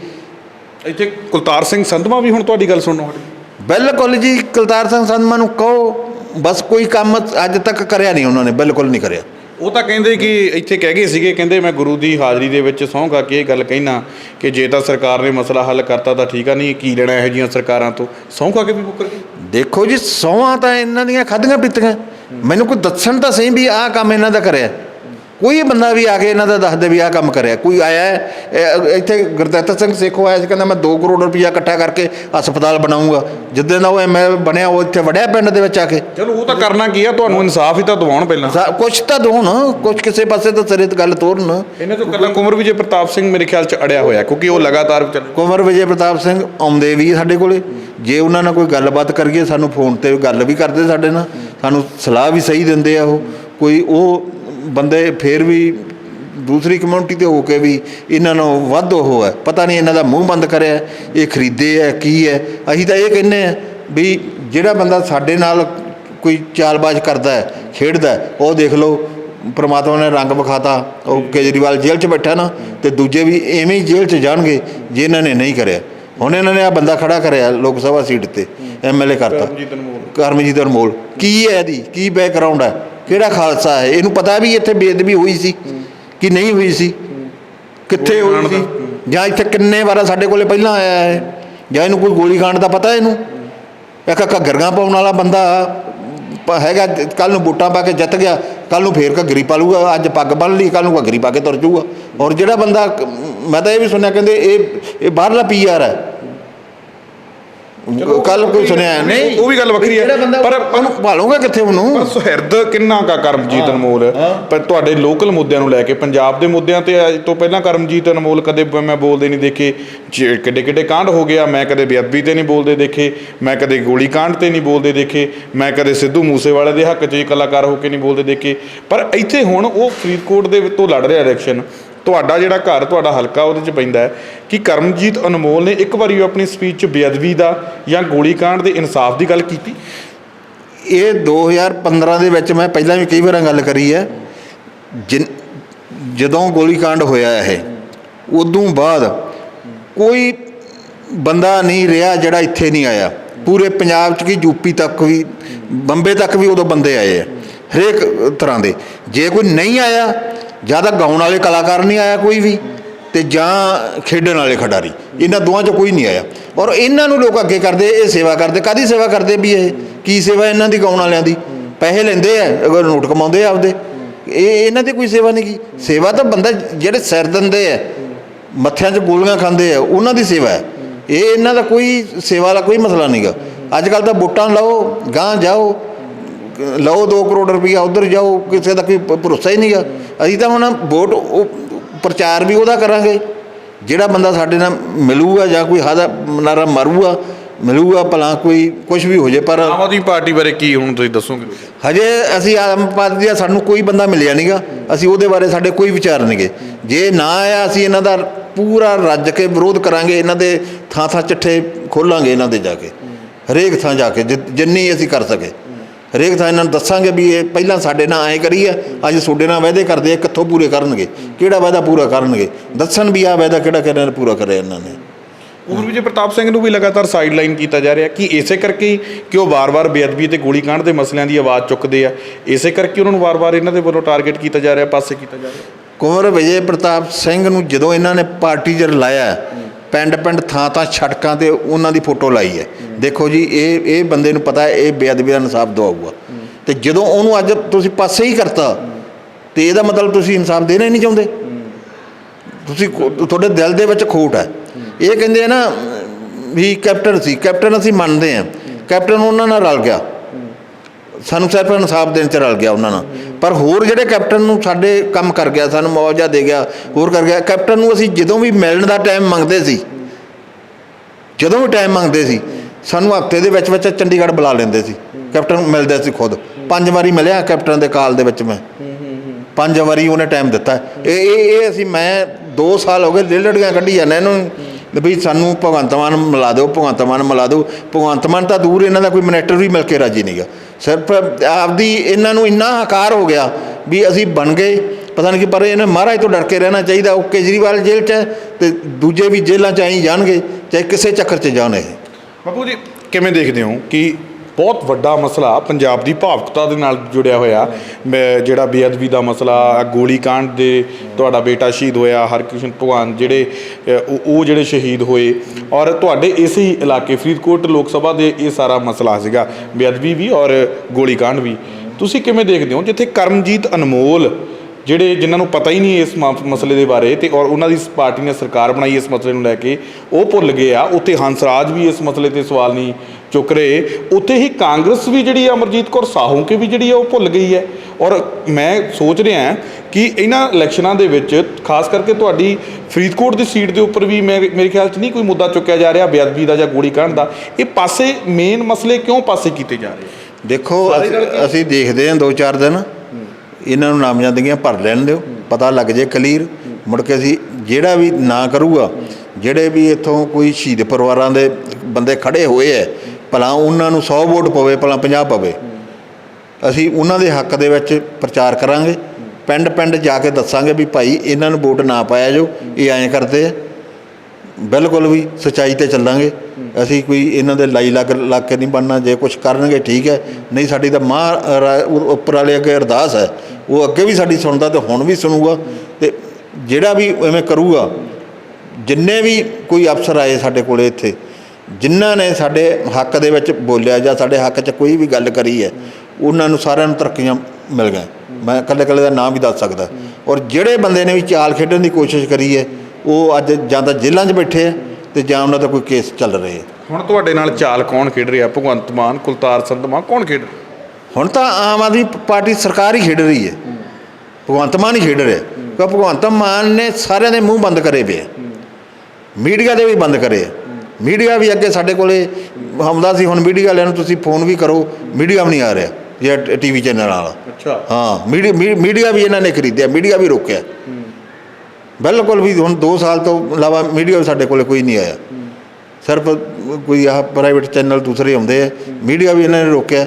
ਇੱਥੇ ਕੁਲਤਾਰ ਸਿੰਘ ਸੰਧਵਾ ਵੀ ਹੁਣ ਤੁਹਾਡੀ ਗੱਲ ਸੁਣਨੋਂ ਹਟੇ। ਬਿਲਕੁਲ ਜੀ ਕੁਲਤਾਰ ਸਿੰਘ ਸੰਧਮਾ ਨੂੰ ਕਹੋ। ਬਸ ਕੋਈ ਕੰਮ ਅੱਜ ਤੱਕ ਕਰਿਆ ਨਹੀਂ ਉਹਨਾਂ ਨੇ ਬਿਲਕੁਲ ਨਹੀਂ ਕਰਿਆ। ਉਹ ਤਾਂ ਕਹਿੰਦੇ ਕਿ ਇੱਥੇ ਕਹਿ ਗਏ ਸੀਗੇ ਕਹਿੰਦੇ ਮੈਂ ਗੁਰੂ ਦੀ ਹਾਜ਼ਰੀ ਦੇ ਵਿੱਚ ਸਹੁੰ ਖਾ ਕੇ ਇਹ ਗੱਲ ਕਹਿਣਾ ਕਿ ਜੇ ਤਾਂ ਸਰਕਾਰ ਨੇ ਮਸਲਾ ਹੱਲ ਕਰਤਾ ਤਾਂ ਠੀਕ ਆ ਨਹੀਂ ਕੀ ਲੈਣਾ ਇਹੋ ਜਿਹੀਆਂ ਸਰਕਾਰਾਂ ਤੋਂ? ਸਹੁੰ ਖਾ ਕੇ ਵੀ ਮੁੱਕਰ ਗਏ। ਦੇਖੋ ਜੀ ਸੌਹਾਂ ਤਾਂ ਇਹਨਾਂ ਦੀਆਂ ਖਾਧੀਆਂ ਪੀਤੀਆਂ। ਮੈਨੂੰ ਕੋਈ ਦੱਸਣ ਤਾਂ ਸਹੀ ਵੀ ਆਹ ਕੰਮ ਇਹਨਾਂ ਦਾ ਕਰਿਆ। ਕੋਈ ਬੰਦਾ ਵੀ ਆ ਕੇ ਇਹਨਾਂ ਦਾ ਦੱਸ ਦੇ ਵੀ ਆਹ ਕੰਮ ਕਰਿਆ। ਕੋਈ ਆਇਆ ਇੱਥੇ ਗੁਰਦਿੱਤ ਸਿੰਘ ਸੇਖੋ ਆਇਆ ਸੀ ਕਹਿੰਦਾ ਮੈਂ 2 ਕਰੋੜ ਰੁਪਈਆ ਇਕੱਠਾ ਕਰਕੇ ਹਸਪਤਾਲ ਬਣਾਉਂਗਾ। ਜਿੱਦਾਂ ਦਾ ਉਹ ਐਮਐਲ ਬਣਿਆ ਉਹ ਇੱਥੇ ਵੜਿਆ ਪਿੰਡ ਦੇ ਵਿੱਚ ਆ ਕੇ। ਚਲੋ ਉਹ ਤਾਂ ਕਰਨਾ ਕੀ ਆ ਤੁਹਾਨੂੰ ਇਨਸਾਫ ਹੀ ਤਾਂ ਦਿਵਾਉਣ ਪਹਿਲਾਂ। ਕੁਛ ਤਾਂ ਦੋਣ ਕੁਛ ਕਿਸੇ ਪਾਸੇ ਤਾਂ ਸਿਰੇ ਤੇ ਗੱਲ ਤੋਰਨ। ਇਹਨਾਂ ਤੋਂ ਕੱਲਾ ਕੁਮਰ ਵਿਜੇ ਪ੍ਰਤਾਪ ਸਿੰਘ ਮੇਰੇ ਖਿਆਲ ਚ ਅੜਿਆ ਹੋਇਆ ਕਿਉਂਕਿ ਉਹ ਲਗਾਤਾਰ ਕੁੰਵਰ ਵਿਜੇ ਪ੍ਰਤਾਪ ਸਿੰਘ ਆਉਂਦੇ ਵੀ ਸਾਡੇ ਕੋਲੇ। ਜੇ ਉਹਨਾਂ ਨਾਲ ਕੋਈ ਗੱਲਬਾਤ ਕਰੀਏ ਸਾਨੂੰ ਫੋਨ ਤੇ ਗੱਲ ਵੀ ਕਰਦੇ ਸਾਡੇ ਨਾਲ। ਸਾਨੂੰ ਸਲਾਹ ਵੀ ਸਹੀ ਦਿੰਦੇ ਆ ਉਹ। ਕੋਈ ਉਹ ਬੰਦੇ ਫੇਰ ਵੀ ਦੂਸਰੀ ਕਮਿਊਨਿਟੀ ਤੇ ਹੋ ਕੇ ਵੀ ਇਹਨਾਂ ਨੂੰ ਵੱਧ ਉਹ ਹੈ। ਪਤਾ ਨਹੀਂ ਇਹਨਾਂ ਦਾ ਮੂੰਹ ਬੰਦ ਕਰਿਆ ਇਹ ਖਰੀਦੇ ਹੈ ਕੀ ਹੈ। ਅਸੀਂ ਤਾਂ ਇਹ ਕਹਿੰਦੇ ਆ ਵੀ ਜਿਹੜਾ ਬੰਦਾ ਸਾਡੇ ਨਾਲ ਕੋਈ ਚਾਲਬਾਜ਼ ਕਰਦਾ ਹੈ ਖੇਡਦਾ ਹੈ, ਉਹ ਦੇਖ ਲਓ ਪ੍ਰਮਾਤਮਾ ਨੇ ਰੰਗ ਵਿਖਾਤਾ ਉਹ ਕੇਜਰੀਵਾਲ ਜੇਲ੍ਹ 'ਚ ਬੈਠਾ ਨਾ ਤੇ ਦੂਜੇ ਵੀ ਐਵੇਂ ਹੀ ਜੇਲ੍ਹ 'ਚ ਜਾਣਗੇ ਜੇ ਇਹਨਾਂ ਨੇ ਨਹੀਂ ਕਰਿਆ। ਹੁਣ ਇਹਨਾਂ ਨੇ ਆ ਬੰਦਾ ਖੜਾ ਕਰਿਆ ਲੋਕ ਸਭਾ ਸੀਟ ਤੇ ਐਮਐਲਏ ਕਰਤਾ। ਕਰਮਜੀਤ ਅਨਮੋਲ। ਕੀ ਹੈ ਇਹਦੀ? ਕੀ ਬੈਕਗ੍ਰਾਉਂਡ ਹੈ? ਕਿਹੜਾ ਖਾਲਸਾ ਹੈ? ਇਹਨੂੰ ਪਤਾ ਵੀ ਇੱਥੇ ਬੇਅਦਬੀ ਹੋਈ ਸੀ ਕਿ ਨਹੀਂ ਹੋਈ ਸੀ? ਕਿੱਥੇ ਹੋਈ ਸੀ? ਜਾਂ ਇੱਥੇ ਕਿੰਨੇ ਵਾਰ ਸਾਡੇ ਕੋਲੇ ਪਹਿਲਾਂ ਆਇਆ ਹੈ? ਜਾਂ ਇਹਨੂੰ ਕੋਈ ਗੋਲੀ ਕਾਂਡ ਦਾ ਪਤਾ ਇਹਨੂੰ? ਇੱਕ ਘੱਗਰੀਆਂ ਪਾਉਣ ਵਾਲਾ ਬੰਦਾ ਹੈਗਾ ਕੱਲ ਨੂੰ ਬੂਟਾਂ ਪਾ ਕੇ ਜਿੱਤ ਗਿਆ ਕੱਲ ਨੂੰ ਫੇਰ ਘੱਗਰੀ ਪਾ ਲੂਗਾ ਅੱਜ ਪੱਗ ਬੰਨ ਲਈ ਕੱਲ ਨੂੰ ਘੱਗਰੀ ਪਾ ਕੇ ਤੁਰ ਜਾਊਗਾ। ਔਰ ਜਿਹੜਾ ਬੰਦਾ ਮੈਂ ਤਾਂ ਇਹ ਵੀ ਸੁਣਿਆ ਕਹਿੰਦੇ ਇਹ ਇਹ ਬਾਹਰਲਾ ਪੀਆਰ ਹੈ। ਕੱਲ ਕੋਈ ਸੁਣਿਆ ਨਹੀਂ ਉਹ ਵੀ ਗੱਲ ਵੱਖਰੀ ਹੈ। ਪਰ ਉਹਨੂੰ ਭਾਲੋਗੇ ਕਿੱਥੇ ਪਰ ਉਹਨੂੰ ਸੁਹਿਰਦ ਕਿੰਨਾ ਕਾ ਕਰਮਜੀਤ ਅਨਮੋਲ ਪਰ ਤੁਹਾਡੇ ਲੋਕਲ ਮੁੱਦਿਆਂ ਨੂੰ ਲੈ ਕੇ ਪੰਜਾਬ ਦੇ ਮੁੱਦਿਆਂ ਤੇ ਅੱਜ ਤੋਂ ਪਹਿਲਾਂ ਕਰਮਜੀਤ ਅਨਮੋਲ ਕਦੇ ਮੈਂ ਬੋਲਦੇ ਨਹੀਂ ਦੇਖੇ। ਕਿੱਡੇ ਕਿੱਡੇ ਕਾਂਡ ਹੋ ਗਿਆ ਮੈਂ ਕਦੇ ਬੇਅਦਬੀ ਤੇ ਨਹੀਂ ਬੋਲਦੇ ਦੇਖੇ। ਮੈਂ ਕਦੇ ਗੋਲੀ ਕਾਂਡ ਤੇ ਨਹੀਂ ਬੋਲਦੇ ਦੇਖੇ। ਮੈਂ ਕਦੇ ਸਿੱਧੂ ਮੂਸੇਵਾਲੇ ਦੇ ਹੱਕ 'ਚ ਕਲਾਕਾਰ ਹੋ ਕੇ ਨਹੀਂ ਬੋਲਦੇ ਦੇਖੇ। ਪਰ ਇੱਥੇ ਹੁਣ ਉਹ ਫਰੀਦਕੋਟ ਦੇ ਤੋਂ ਲੜ ਰਿਹਾ ਇਲੈਕਸ਼ਨ ਤੁਹਾਡਾ ਜਿਹੜਾ ਘਰ, ਤੁਹਾਡਾ ਹਲਕਾ ਉਹਦੇ 'ਚ ਪੈਂਦਾ ਹੈ ਕਿ ਕਰਮਜੀਤ ਅਨਮੋਲ ਨੇ ਇੱਕ ਵਾਰੀ ਉਹ ਆਪਣੀ ਸਪੀਚ 'ਚ ਬੇਅਦਬੀ ਦਾ ਜਾਂ ਗੋਲੀ ਦੇ ਇਨਸਾਫ ਦੀ ਗੱਲ ਕੀਤੀ? ਇਹ 2015 ਦੇ ਵਿੱਚ ਮੈਂ ਪਹਿਲਾਂ ਵੀ ਕਈ ਵਾਰਾਂ ਗੱਲ ਕਰੀ ਹੈ ਜਦੋਂ ਗੋਲੀकांड ਹੋਇਆ ਇਹ, ਉਦੋਂ ਬਾਅਦ ਕੋਈ ਬੰਦਾ ਨਹੀਂ ਰਿਹਾ ਜਿਹੜਾ ਇੱਥੇ ਨਹੀਂ ਆਇਆ। ਪੂਰੇ ਪੰਜਾਬ 'ਚ ਕੀ ਯੂਪੀ ਤੱਕ ਵੀ, ਬੰਬੇ ਤੱਕ ਵੀ ਉਦੋਂ ਬੰਦੇ ਆਏ ਆ, ਹਰੇਕ ਤਰ੍ਹਾਂ ਦੇ। ਜੇ ਕੋਈ ਨਹੀਂ ਆਇਆ ਜਾਂ ਤਾਂ ਗਾਉਣ ਵਾਲੇ ਕਲਾਕਾਰ ਨਹੀਂ ਆਇਆ ਕੋਈ ਵੀ ਤੇ ਜਾਂ ਖੇਡਣ ਵਾਲੇ ਖਿਡਾਰੀ। ਇਹਨਾਂ ਦੋਵਾਂ 'ਚੋਂ ਕੋਈ ਨਹੀਂ ਆਇਆ। ਔਰ ਇਹਨਾਂ ਨੂੰ ਲੋਕ ਅੱਗੇ ਕਰਦੇ, ਇਹ ਸੇਵਾ ਕਰਦੇ। ਕਾਦੀ ਸੇਵਾ ਕਰਦੇ ਵੀ ਇਹ? ਕੀ ਸੇਵਾ ਇਹਨਾਂ ਦੀ ਗਾਉਣ ਵਾਲਿਆਂ ਦੀ? ਪੈਸੇ ਲੈਂਦੇ ਆ, ਅਗਰ ਨੋਟ ਕਮਾਉਂਦੇ ਆ ਆਪਦੇ। ਇਹ ਇਹਨਾਂ ਦੀ ਕੋਈ ਸੇਵਾ ਨਹੀਂ ਕੀ ਸੇਵਾ ਤਾਂ ਬੰਦਾ ਜਿਹੜੇ ਸਿਰ ਦਿੰਦੇ ਆ, ਮੱਥਿਆਂ 'ਚ ਗੋਲੀਆਂ ਖਾਂਦੇ ਆ, ਉਹਨਾਂ ਦੀ ਸੇਵਾ ਹੈ। ਇਹ ਇਹਨਾਂ ਦਾ ਕੋਈ ਸੇਵਾ ਦਾ ਕੋਈ ਮਸਲਾ ਨਹੀਂਗਾ ਅੱਜ ਕੱਲ ਤਾਂ ਵੋਟਾਂ ਲਾਓ ਗਾਂ ਜਾਓ ਲਓ 2 ਕਰੋੜ ਰੁਪਈਆ ਉਧਰ ਜਾਓ ਕਿਸੇ ਦਾ ਕੋਈ ਭਰੋਸਾ ਹੀ ਨਹੀਂਗਾ। ਅਸੀਂ ਤਾਂ ਹੁਣ ਵੋਟ ਉਹ ਪ੍ਰਚਾਰ ਵੀ ਉਹਦਾ ਕਰਾਂਗੇ। ਜਿਹੜਾ ਬੰਦਾ ਸਾਡੇ ਨਾਲ ਮਿਲੂਗਾ ਜਾਂ ਕੋਈ ਹਾਦਾ ਨਾਰਾ ਮਾਰੂਗਾ ਮਿਲੂਗਾ ਭਲਾ ਕੋਈ ਕੁਝ ਵੀ ਹੋ ਜੇ ਪਰ ਆਮ ਆਦਮੀ ਪਾਰਟੀ ਬਾਰੇ ਕੀ ਹੁਣ ਤੁਸੀਂ ਦੱਸੋਗੇ? ਹਜੇ ਅਸੀਂ ਆਮ ਪਾਰਟੀ ਦਾ ਸਾਨੂੰ ਕੋਈ ਬੰਦਾ ਮਿਲਿਆ ਨਹੀਂਗਾ। ਅਸੀਂ ਉਹਦੇ ਬਾਰੇ ਸਾਡੇ ਕੋਈ ਵਿਚਾਰ ਨਹੀਂਗੇ। ਜੇ ਨਾ ਆਇਆ ਅਸੀਂ ਇਹਨਾਂ ਦਾ ਪੂਰਾ ਰੱਜ ਕੇ ਵਿਰੋਧ ਕਰਾਂਗੇ ਇਹਨਾਂ ਦੇ ਥਾਂ ਥਾਂ ਚਿੱਠੇ ਖੋਲਾਂਗੇ ਇਹਨਾਂ ਦੇ ਜਾ ਕੇ। ਹਰੇਕ ਥਾਂ ਜਾ ਕੇ ਜਿੰਨੀ ਅਸੀਂ ਕਰ ਸਕੇ। ਹਰੇਕ ਥਾਂ ਇਹਨਾਂ ਨੂੰ ਦੱਸਾਂਗੇ ਵੀ ਇਹ ਪਹਿਲਾਂ ਸਾਡੇ ਨਾਲ ਐਂ ਕਰੀ ਆ ਅੱਜ ਤੁਹਾਡੇ ਨਾਲ ਵਾਅਦੇ ਕਰਦੇ ਆ ਕਿੱਥੋਂ ਪੂਰੇ ਕਰਨਗੇ ਕਿਹੜਾ ਵਾਅਦਾ ਪੂਰਾ ਕਰਨਗੇ ਦੱਸਣ ਵੀ ਆ ਵਾਅਦਾ ਕਿਹੜਾ ਕਿਹੜਾ ਪੂਰਾ ਕਰਿਆ ਇਹਨਾਂ ਨੇ। ਉਮਰ ਵਿਜੇ ਪ੍ਰਤਾਪ ਸਿੰਘ ਨੂੰ ਵੀ ਲਗਾਤਾਰ ਸਾਈਡਲਾਈਨ ਕੀਤਾ ਜਾ ਰਿਹਾ ਕਿ ਇਸੇ ਕਰਕੇ ਹੀ ਕਿ ਉਹ ਵਾਰ-ਵਾਰ ਬੇਅਦਬੀ ਤੇ ਗੋਲੀकांड ਦੇ ਮਸਲਿਆਂ ਦੀ ਆਵਾਜ਼ ਚੁੱਕਦੇ ਆ ਇਸੇ ਕਰਕੇ ਉਹਨਾਂ ਨੂੰ ਵਾਰ-ਵਾਰ ਇਹਨਾਂ ਦੇ ਵੱਲੋਂ ਟਾਰਗੇਟ ਕੀਤਾ ਜਾ ਰਿਹਾ ਪਾਸੇ ਕੀਤਾ ਜਾ ਰਿਹਾ। ਕੁੰਵਰ ਵਿਜੇ ਪ੍ਰਤਾਪ ਸਿੰਘ ਨੂੰ ਜਦੋਂ ਇਹਨਾਂ ਨੇ ਪਾਰਟੀ 'ਚ ਲਾਇਆ ਪਿੰਡ ਪਿੰਡ ਥਾਂ ਥਾਂ ਛੜਕਾਂ ਤੇ ਉਹਨਾਂ ਦੀ ਫੋਟੋ ਲਾਈ ਹੈ। ਦੇਖੋ ਜੀ, ਇਹ ਇਹ ਬੰਦੇ ਨੂੰ ਪਤਾ ਇਹ ਬੇਅਦਬੀ ਦਾ ਇਨਸਾਫ ਦਵਾਊਗਾ ਤੇ ਜਦੋਂ ਉਹਨੂੰ ਅੱਜ ਤੁਸੀਂ ਪਾਸੇ ਹੀ ਕਰਤਾ, ਤੇ ਇਹਦਾ ਮਤਲਬ ਤੁਸੀਂ ਇਨਸਾਫ ਦੇਣਾ ਹੀ ਨਹੀਂ ਚਾਹੁੰਦੇ। ਤੁਸੀਂ ਤੁਹਾਡੇ ਦਿਲ ਦੇ ਵਿੱਚ ਖੋਟ ਹੈ। ਇਹ ਕਹਿੰਦੇ ਆ ਨਾ, ਵੀ ਕੈਪਟਨ ਸੀ, ਕੈਪਟਨ ਅਸੀਂ ਮੰਨਦੇ ਹਾਂ। ਕੈਪਟਨ ਉਹਨਾਂ ਨਾਲ ਰਲ ਗਿਆ। ਸਾਨੂੰ ਸਿਰਫ ਇਨਸਾਫ ਦੇਣ ਚ ਰਲ ਗਿਆ ਉਹਨਾਂ ਨਾਲ। ਪਰ ਹੋਰ ਜਿਹੜੇ ਕੈਪਟਨ ਨੂੰ ਸਾਡੇ ਕੰਮ ਕਰ ਗਿਆ, ਸਾਨੂੰ ਮੁਆਵਜ਼ਾ ਦੇ ਗਿਆ, ਹੋਰ ਕਰ ਗਿਆ, ਕੈਪਟਨ ਨੂੰ ਅਸੀਂ ਜਦੋਂ ਵੀ ਮਿਲਣ ਦਾ ਟਾਈਮ ਮੰਗਦੇ ਸੀ, ਜਦੋਂ ਵੀ ਟਾਈਮ ਮੰਗਦੇ ਸੀ, ਸਾਨੂੰ ਹਫ਼ਤੇ ਦੇ ਵਿੱਚ ਵਿੱਚ ਚੰਡੀਗੜ੍ਹ ਬੁਲਾ ਲੈਂਦੇ ਸੀ। ਕੈਪਟਨ ਮਿਲਦੇ ਸੀ ਖੁਦ। ਪੰਜ ਵਾਰੀ ਮਿਲਿਆ ਕੈਪਟਨ ਦੇ ਕਾਲ ਦੇ ਵਿੱਚ ਮੈਂ। ਪੰਜ ਵਾਰੀ ਉਹਨੇ ਟਾਈਮ ਦਿੱਤਾ। ਇਹ ਇਹ ਇਹ ਅਸੀਂ ਮੈਂ 2 ਸਾਲ ਹੋ ਗਏ ਲੜੀਆਂ ਕੱਢੀ ਜਾਂਦੇ ਇਹਨੂੰ। ਵੀ ਸਾਨੂੰ ਭਗਵੰਤ ਮਾਨ ਮਿਲਾ ਦਿਓ, ਭਗਵੰਤ ਮਾਨ ਮਿਲਾ ਦਿਓ। ਭਗਵੰਤ ਮਾਨ ਤਾਂ ਦੂਰ ਇਹਨਾਂ ਦਾ ਕੋਈ ਮਿਨਿਸਟਰ ਵੀ ਮਿਲ ਕੇ ਰਾਜੀ ਨਹੀਂਗਾ ਸਿਰਫ ਆਪਦੀ ਇਹਨਾਂ ਨੂੰ ਇੰਨਾ ਹਕਾਰ ਹੋ ਗਿਆ ਵੀ ਅਸੀਂ ਬਣ ਗਏ। ਪਤਾ ਨਹੀਂ ਕਿ ਪਰ ਇਹਨੇ ਮਹਾਰਾਜ ਤੋਂ ਡਰ ਕੇ ਰਹਿਣਾ ਚਾਹੀਦਾ, ਉਹ ਕੇਜਰੀਵਾਲ ਜੇਲ੍ਹ 'ਚ ਹੈ ਤੇ ਦੂਜੇ ਵੀ ਜੇਲ੍ਹਾਂ 'ਚ ਆਈ ਜਾਣਗੇ, ਚਾਹੇ ਕਿਸੇ ਚੱਕਰ 'ਚ ਜਾਣ ਇਹ। ਬਾਪੂ ਜੀ, ਕਿਵੇਂ ਦੇਖਦੇ ਹੋ ਕਿ ਬਹੁਤ ਵੱਡਾ ਮਸਲਾ ਪੰਜਾਬ ਦੀ ਭਾਵਕਤਾ ਦੇ ਨਾਲ ਜੁੜਿਆ ਹੋਇਆ। ਜਿਹੜਾ ਬੇਅਦਬੀ ਦਾ ਮਸਲਾ ਗੋਲੀ ਕਾਂਡ ਦੇ ਤੁਹਾਡਾ ਬੇਟਾ ਸ਼ਹੀਦ ਹੋਇਆ, ਹਰਕ੍ਰਿਸ਼ਨ ਭਗਵਾਨ ਜਿਹੜੇ ਉਹ ਜਿਹੜੇ ਸ਼ਹੀਦ ਹੋਏ। ਔਰ ਤੁਹਾਡੇ ਇਸੇ ਇਲਾਕੇ ਫਰੀਦਕੋਟ ਲੋਕ ਸਭਾ ਦੇ ਇਹ ਸਾਰਾ ਮਸਲਾ ਸੀਗਾ, ਬੇਅਦਬੀ ਵੀ ਔਰ ਗੋਲੀ ਕਾਂਡ ਵੀ। ਤੁਸੀਂ ਕਿਵੇਂ ਦੇਖਦੇ ਹੋ? ਜਿੱਥੇ ਕਰਮਜੀਤ ਅਨਮੋਲ, ਜਿਹੜੇ ਜਿਨ੍ਹਾਂ ਨੂੰ ਪਤਾ ਹੀ ਨਹੀਂ ਇਸ ਮਸਲੇ ਦੇ ਬਾਰੇ ਤੇ ਔਰ ਉਹਨਾਂ ਦੀ ਪਾਰਟੀ ਨੇ ਸਰਕਾਰ ਬਣਾਈ ਇਸ ਮਸਲੇ ਨੂੰ ਲੈ ਕੇ, ਉਹ ਭੁੱਲ ਗਏ ਆ। ਉੱਥੇ ਹੰਸਰਾਜ ਵੀ ਇਸ ਮਸਲੇ ਤੇ ਸਵਾਲ ਨਹੀਂ ਚੁੱਕ ਰਹੇ ਉੱਥੇ ਹੀ ਕਾਂਗਰਸ ਵੀ ਜਿਹੜੀ ਆ ਅਮਰਜੀਤ ਕੌਰ ਸਾਹੂ ਕੇ ਵੀ ਜਿਹੜੀ ਆ ਉਹ ਭੁੱਲ ਗਈ ਹੈ। ਔਰ ਮੈਂ ਸੋਚ ਰਿਹਾ ਕਿ ਇਹਨਾਂ ਇਲੈਕਸ਼ਨਾਂ ਦੇ ਵਿੱਚ ਖਾਸ ਕਰਕੇ ਤੁਹਾਡੀ ਫਰੀਦਕੋਟ ਦੀ ਸੀਟ ਦੇ ਉੱਪਰ ਵੀ ਮੈਂ ਮੇਰੇ ਖਿਆਲ 'ਚ ਨਹੀਂ ਕੋਈ ਮੁੱਦਾ ਚੁੱਕਿਆ ਜਾ ਰਿਹਾ ਬੇਅਦਬੀ ਦਾ ਜਾਂ ਗੋਲੀकांड ਦਾ। ਇਹ ਪਾਸੇ ਮੇਨ ਮਸਲੇ ਕਿਉਂ ਪਾਸੇ ਕੀਤੇ ਜਾ ਰਹੇ? ਦੇਖੋ ਅਸੀਂ- ਦੇਖਦੇ ਹਾਂ ਦੋ ਚਾਰ ਦਿਨ ਇਹਨਾਂ ਨੂੰ ਨਾਮਜ਼ਦਗੀਆਂ ਭਰ ਲੈਣ ਦਿਓ। ਪਤਾ ਲੱਗ ਜੇ ਕਲੀਅਰ। ਮੁੜ ਕੇ ਅਸੀਂ ਜਿਹੜਾ ਵੀ ਨਾ ਕਰੂਗਾ ਜਿਹੜੇ ਵੀ ਇੱਥੋਂ ਕੋਈ ਸ਼ਹੀਦ ਪਰਿਵਾਰਾਂ ਦੇ ਬੰਦੇ ਖੜੇ ਹੋਏ ਐ ਭਲਾ ਉਹਨਾਂ ਨੂੰ 100 ਵੋਟ ਪਵੇ, ਭਲਾ 50 ਪਵੇ। ਅਸੀਂ ਉਹਨਾਂ ਦੇ ਹੱਕ ਦੇ ਵਿੱਚ ਪ੍ਰਚਾਰ ਕਰਾਂਗੇ। ਪਿੰਡ ਪਿੰਡ ਜਾ ਕੇ ਦੱਸਾਂਗੇ ਵੀ ਭਾਈ ਇਹਨਾਂ ਨੂੰ ਵੋਟ ਨਾ ਪਾਇਆ ਜੋ ਇਹ ਐਂ ਕਰਦੇ ਆ। ਬਿਲਕੁਲ ਵੀ ਸਚਾਈ ਤੇ ਚੱਲਾਂਗੇ। ਅਸੀਂ ਕੋਈ ਇਹਨਾਂ ਦੇ ਲਾਈ ਲੱਗ ਲੱਗ ਕੇ ਨਹੀਂ ਬਣਨਾ, ਜੇ ਕੁਝ ਕਰਨਗੇ ਠੀਕ ਹੈ। ਨਹੀਂ ਸਾਡੀ ਤਾਂ ਮਾਂ ਉੱਪਰ ਵਾਲੇ ਅੱਗੇ ਅਰਦਾਸ ਹੈ। ਉਹ ਅੱਗੇ ਵੀ ਸਾਡੀ ਸੁਣਦਾ ਤੇ ਹੁਣ ਵੀ ਸੁਣੂਗਾ। ਤੇ ਜਿਹੜਾ ਵੀ ਐਵੇਂ ਕਰੂਗਾ, ਜਿੰਨੇ ਵੀ ਕੋਈ ਅਫਸਰ ਆਏ ਸਾਡੇ ਕੋਲੇ ਇੱਥੇ ਜਿਨ੍ਹਾਂ ਨੇ ਸਾਡੇ ਹੱਕ ਦੇ ਵਿੱਚ ਬੋਲਿਆ ਜਾਂ ਸਾਡੇ ਹੱਕ 'ਚ ਕੋਈ ਵੀ ਗੱਲ ਕਰੀ ਹੈ ਉਹਨਾਂ ਨੂੰ ਸਾਰਿਆਂ ਨੂੰ ਤਰੱਕੀਆਂ ਮਿਲ ਗਏ ਮੈਂ ਇਕੱਲੇ ਇਕੱਲੇ ਦਾ ਨਾਮ ਵੀ ਦੱਸ ਸਕਦਾ। ਔਰ ਜਿਹੜੇ ਬੰਦੇ ਨੇ ਵੀ ਚਾਲ ਖੇਡਣ ਦੀ ਕੋਸ਼ਿਸ਼ ਕਰੀ ਹੈ ਉਹ ਅੱਜ ਜਾਂ ਤਾਂ ਜੇਲ੍ਹਾਂ 'ਚ ਬੈਠੇ ਆ ਤੇ ਜਾਂ ਉਹਨਾਂ ਦਾ ਕੋਈ ਕੇਸ ਚੱਲ ਰਹੇ ਹੈ। ਹੁਣ ਤੁਹਾਡੇ ਨਾਲ ਚਾਲ ਕੌਣ ਖੇਡ ਰਿਹਾ? ਭਗਵੰਤ ਮਾਨ ਕੁਲਤਾਰ ਸੰਧਮਾ ਕੌਣ ਖੇਡ ਹੁਣ ਤਾਂ ਆਮ ਆਦਮੀ ਪਾਰਟੀ ਸਰਕਾਰ ਹੀ ਖੇਡ ਰਹੀ ਹੈ। ਭਗਵੰਤ ਮਾਨ ਹੀ ਖੇਡ ਰਿਹਾ। ਕਿਉਂ ਭਗਵੰਤ ਮਾਨ ਨੇ ਸਾਰਿਆਂ ਦੇ ਮੂੰਹ ਬੰਦ ਕਰੇ ਪਏ ਮੀਡੀਆ ਦੇ ਵੀ ਬੰਦ ਕਰੇ ਮੀਡੀਆ ਵੀ ਅੱਗੇ ਸਾਡੇ ਕੋਲੇ ਹਮਦਾ ਸੀ ਹੁਣ ਮੀਡੀਆ ਵਾਲਿਆਂ ਨੂੰ ਤੁਸੀਂ ਫੋਨ ਵੀ ਕਰੋ ਮੀਡੀਆ ਵੀ ਨਹੀਂ ਆ ਰਿਹਾ ਜਾਂ ਟੀਵੀ ਚੈਨਲ ਵਾਲਾ ਅੱਛਾ। ਹਾਂ ਮੀਡੀਆ ਮੀਡੀਆ ਵੀ ਇਹਨਾਂ ਨੇ ਖਰੀਦਿਆ ਮੀਡੀਆ ਵੀ ਰੋਕਿਆ। ਬਿਲਕੁਲ ਵੀ ਹੁਣ 2 ਸਾਲ ਤੋਂ ਇਲਾਵਾ ਮੀਡੀਆ ਵੀ ਸਾਡੇ ਕੋਲੇ ਕੋਈ ਨਹੀਂ ਆਇਆ। ਸਿਰਫ ਕੋਈ ਆਹ ਪ੍ਰਾਈਵੇਟ ਚੈਨਲ ਦੂਸਰੇ ਆਉਂਦੇ ਆ ਮੀਡੀਆ ਵੀ ਇਹਨਾਂ ਨੇ ਰੋਕਿਆ।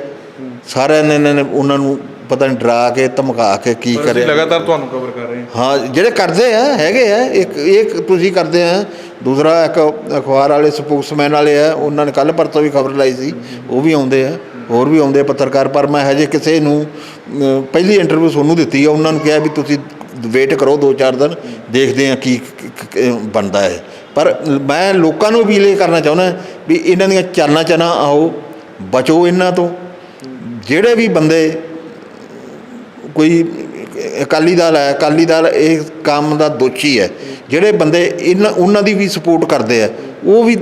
ਸਾਰਿਆਂ ਨੇ ਇਹਨਾਂ ਨੇ ਉਹਨਾਂ ਨੂੰ ਪਤਾ ਨਹੀਂ ਡਰਾ ਕੇ ਧਮਕਾ ਕੇ ਕੀ ਪਰ ਅਸੀਂ ਕਰਿਆ। ਲਗਾਤਾਰ ਤੁਹਾਨੂੰ ਕਵਰ ਕਰ ਰਹੇ ਹਾਂ। ਹਾਂ ਜਿਹੜੇ ਕਰਦੇ ਆ ਹੈਗੇ ਆ ਇੱਕ ਇੱਕ ਤੁਸੀਂ ਕਰਦੇ ਆ ਦੂਸਰਾ ਇੱਕ ਅਖਬਾਰ ਵਾਲੇ ਸਪੋਕਸਮੈਨ ਵਾਲੇ ਆ ਉਹਨਾਂ ਨੇ ਕੱਲ ਪਰਤੋਂ ਵੀ ਖਬਰ ਲਾਈ ਸੀ ਉਹ ਵੀ ਆਉਂਦੇ ਆ ਹੋਰ ਵੀ ਆਉਂਦੇ ਆ ਪੱਤਰਕਾਰ ਪਰ ਮੈਂ ਹਜੇ ਕਿਸੇ ਨੂੰ ਅਮ, ਪਹਿਲੀ ਇੰਟਰਵਿਊ ਤੁਹਾਨੂੰ ਦਿੱਤੀ ਆ ਉਹਨਾਂ ਨੂੰ ਕਿਹਾ ਵੀ ਤੁਸੀਂ ਵੇਟ ਕਰੋ 2-4 ਦਿਨ ਦੇਖਦੇ ਆ ਕੀ ਕ- ਕ- ਕ- ਬਣਦਾ ਹੈ। ਪਰ ਮੈਂ ਲੋਕਾਂ ਨੂੰ ਅਪੀਲ ਇਹ ਕਰਨਾ ਚਾਹੁੰਦਾ ਵੀ ਇਹਨਾਂ ਦੀਆਂ ਚਾਲਾਂ ਚ ਨਾ ਆਓ ਬਚੋ ਇਹਨਾਂ ਤੋਂ। ਜਿਹੜੇ ਵੀ ਬੰਦੇ ਕੋਈ ਅਕਾਲੀ ਦਲ ਹੈ, ਅਕਾਲੀ ਦਲ ਇਹ ਕੰਮ ਦਾ ਦੋਸ਼ੀ ਹੈ। ਜਿਹੜੇ ਬੰਦੇ ਇਹਨਾਂ ਉਹਨਾਂ ਦੀ ਵੀ ਸਪੋਰਟ ਕਰਦੇ ਆ, ਉਹ ਵੀ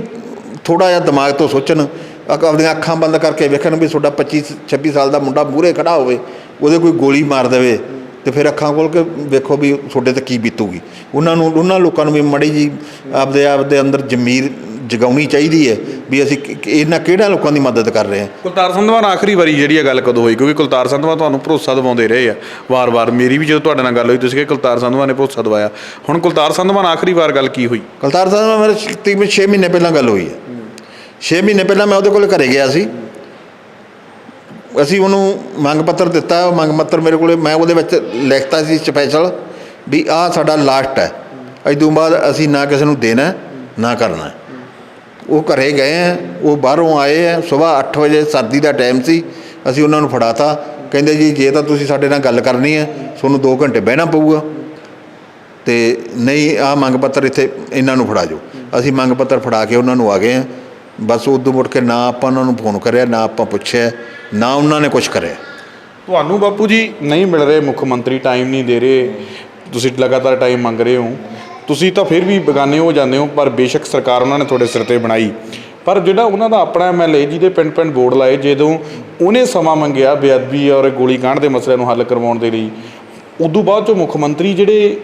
ਥੋੜਾ ਜਿਹਾ ਦਿਮਾਗ ਤੋਂ ਸੋਚਣ ਆਪਣੀਆਂ ਅੱਖਾਂ ਬੰਦ ਕਰਕੇ ਵੇਖਣ ਵੀ ਤੁਹਾਡਾ 25 26 ਸਾਲ ਦਾ ਮੁੰਡਾ ਮੂਹਰੇ ਖੜਾ ਹੋਵੇ, ਉਹਦੇ ਕੋਈ ਗੋਲੀ ਮਾਰ ਦੇਵੇ, ਤੇ ਫਿਰ ਅੱਖਾਂ ਖੋਲ ਕੇ ਵੇਖੋ ਵੀ ਤੁਹਾਡੇ ਤੇ ਕੀ ਬੀਤੂਗੀ। ਉਹਨਾਂ ਨੂੰ, ਉਹਨਾਂ ਲੋਕਾਂ ਨੂੰ ਵੀ ਮੜੀ ਜੀ ਆਪਦੇ ਆਪ ਦੇ ਅੰਦਰ ਜ਼ਮੀਰ ਜਗਾਉਣੀ ਚਾਹੀਦੀ ਹੈ ਵੀ ਅਸੀਂ ਇਹਨਾਂ ਕਿਹੜਾ ਲੋਕਾਂ ਦੀ ਮਦਦ ਕਰ ਰਹੇ ਹਾਂ? ਕੁਲਤਾਰ ਸੰਧਵਾ ਨਾਲ ਆਖਰੀ ਵਾਰੀ ਜਿਹੜੀ ਇਹ ਗੱਲ ਕਦੋਂ ਹੋਈ? ਕਿਉਂਕਿ ਕੁਲਤਾਰ ਸੰਧਵਾ ਤੁਹਾਨੂੰ ਭਰੋਸਾ ਦਿਵਾਉਂਦੇ ਰਹੇ ਆ ਵਾਰ-ਵਾਰ। ਮੇਰੀ ਵੀ ਜਦੋਂ ਤੁਹਾਡੇ ਨਾਲ ਗੱਲ ਹੋਈ ਤੁਸੀਂ ਕਿ ਕੁਲਤਾਰ ਸੰਧਵਾ ਨੇ ਭਰੋਸਾ ਦਿਵਾਇਆ। ਹੁਣ ਕੁਲਤਾਰ ਸੰਧਵਾ ਨਾਲ ਆਖਰੀ ਵਾਰ ਗੱਲ ਕੀ ਹੋਈ? ਕਲਤਾਰ ਨਾਲ ਮੇਰੇ ਤਕਰੀਬਨ 6 ਮਹੀਨੇ ਪਹਿਲਾਂ ਗੱਲ ਹੋਈ ਹੈ। 6 ਮਹੀਨੇ ਪਹਿਲਾਂ ਮੈਂ ਉਹਦੇ ਕੋਲ ਘਰੇ ਗਿਆ ਸੀ। ਅਸੀਂ ਉਹਨੂੰ ਮੰਗ ਪੱਤਰ ਦਿੱਤਾ ਉਹ ਮੰਗ ਪੱਤਰ ਮੇਰੇ ਕੋਲੇ ਮੈਂ ਉਹਦੇ ਵਿੱਚ ਲਿਖਤਾ ਸੀ ਸਪੈਸ਼ਲ ਵੀ ਆਹ ਸਾਡਾ ਲਾਸਟ ਹੈ। ਅੱਜ ਤੋਂ ਬਾਅਦ ਅਸੀਂ ਨਾ ਕਿਸੇ ਨੂੰ ਦੇਣਾ ਨਾ ਕਰਨਾ ਉਹ ਘਰੇ ਗਏ ਹੈ ਉਹ ਬਾਹਰੋਂ ਆਏ ਹੈ ਸਵੇਰ 8 ਵਜੇ ਸਰਦੀ ਦਾ ਟਾਈਮ ਸੀ, ਅਸੀਂ ਉਹਨਾਂ ਨੂੰ ਫੜਾਤਾ। ਕਹਿੰਦੇ ਜੀ, ਜੇ ਤਾਂ ਤੁਸੀਂ ਸਾਡੇ ਨਾਲ ਗੱਲ ਕਰਨੀ ਹੈ ਤੁਹਾਨੂੰ 2 ਘੰਟੇ ਬਹਿਣਾ ਪਊਗਾ। ਤੇ ਨਹੀਂ ਆ ਮੰਗ ਪੱਤਰ ਇੱਥੇ ਇਹਨਾਂ ਨੂੰ ਫੜਾ ਜੋ ਅਸੀਂ ਮੰਗ ਪੱਤਰ ਫੜਾ ਕੇ ਉਹਨਾਂ ਨੂੰ ਆ ਗਏ ਆ। ਬਸ ਉਦੋਂ ਮੁੜ ਕੇ ਨਾ ਆਪਾਂ ਉਹਨਾਂ ਨੂੰ ਫੋਨ ਕਰਿਆ, ਨਾ ਆਪਾਂ ਪੁੱਛਿਆ, ਨਾ ਉਹਨਾਂ ਨੇ ਕੁਝ ਕਰਿਆ। ਤੁਹਾਨੂੰ ਬਾਪੂ ਜੀ ਨਹੀਂ ਮਿਲ ਰਹੇ ਮੁੱਖ ਮੰਤਰੀ ਟਾਈਮ ਨਹੀਂ ਦੇ ਰਹੇ। ਤੁਸੀਂ ਲਗਾਤਾਰ ਟਾਈਮ ਮੰਗ ਰਹੇ ਹੋ। ਤੁਸੀਂ ਤਾਂ ਫਿਰ ਵੀ ਬੇਗਾਨੇ ਹੋ ਜਾਂਦੇ ਹੋ, ਪਰ ਬੇਸ਼ੱਕ ਸਰਕਾਰ ਉਹਨਾਂ ਨੇ ਤੁਹਾਡੇ ਸਿਰ ਤੇ ਬਣਾਈ। ਪਰ ਜਿਹੜਾ ਉਹਨਾਂ ਦਾ ਆਪਣਾ ਐਮਐਲਏ ਜਿਹਦੇ ਪਿੰਡ ਪਿੰਡ ਬੋਰਡ ਲਾਏ, ਜਦੋਂ ਉਹਨੇ ਸਮਾਂ ਮੰਗਿਆ ਬੇਅਦਬੀ ਔਰ ਗੋਲੀकांड ਦੇ ਮਸਲੇ ਨੂੰ ਹੱਲ ਕਰਵਾਉਣ ਦੇ ਲਈ, ਉਦੋਂ ਬਾਅਦ ਚੋਂ ਮੁੱਖ ਮੰਤਰੀ ਜਿਹੜੇ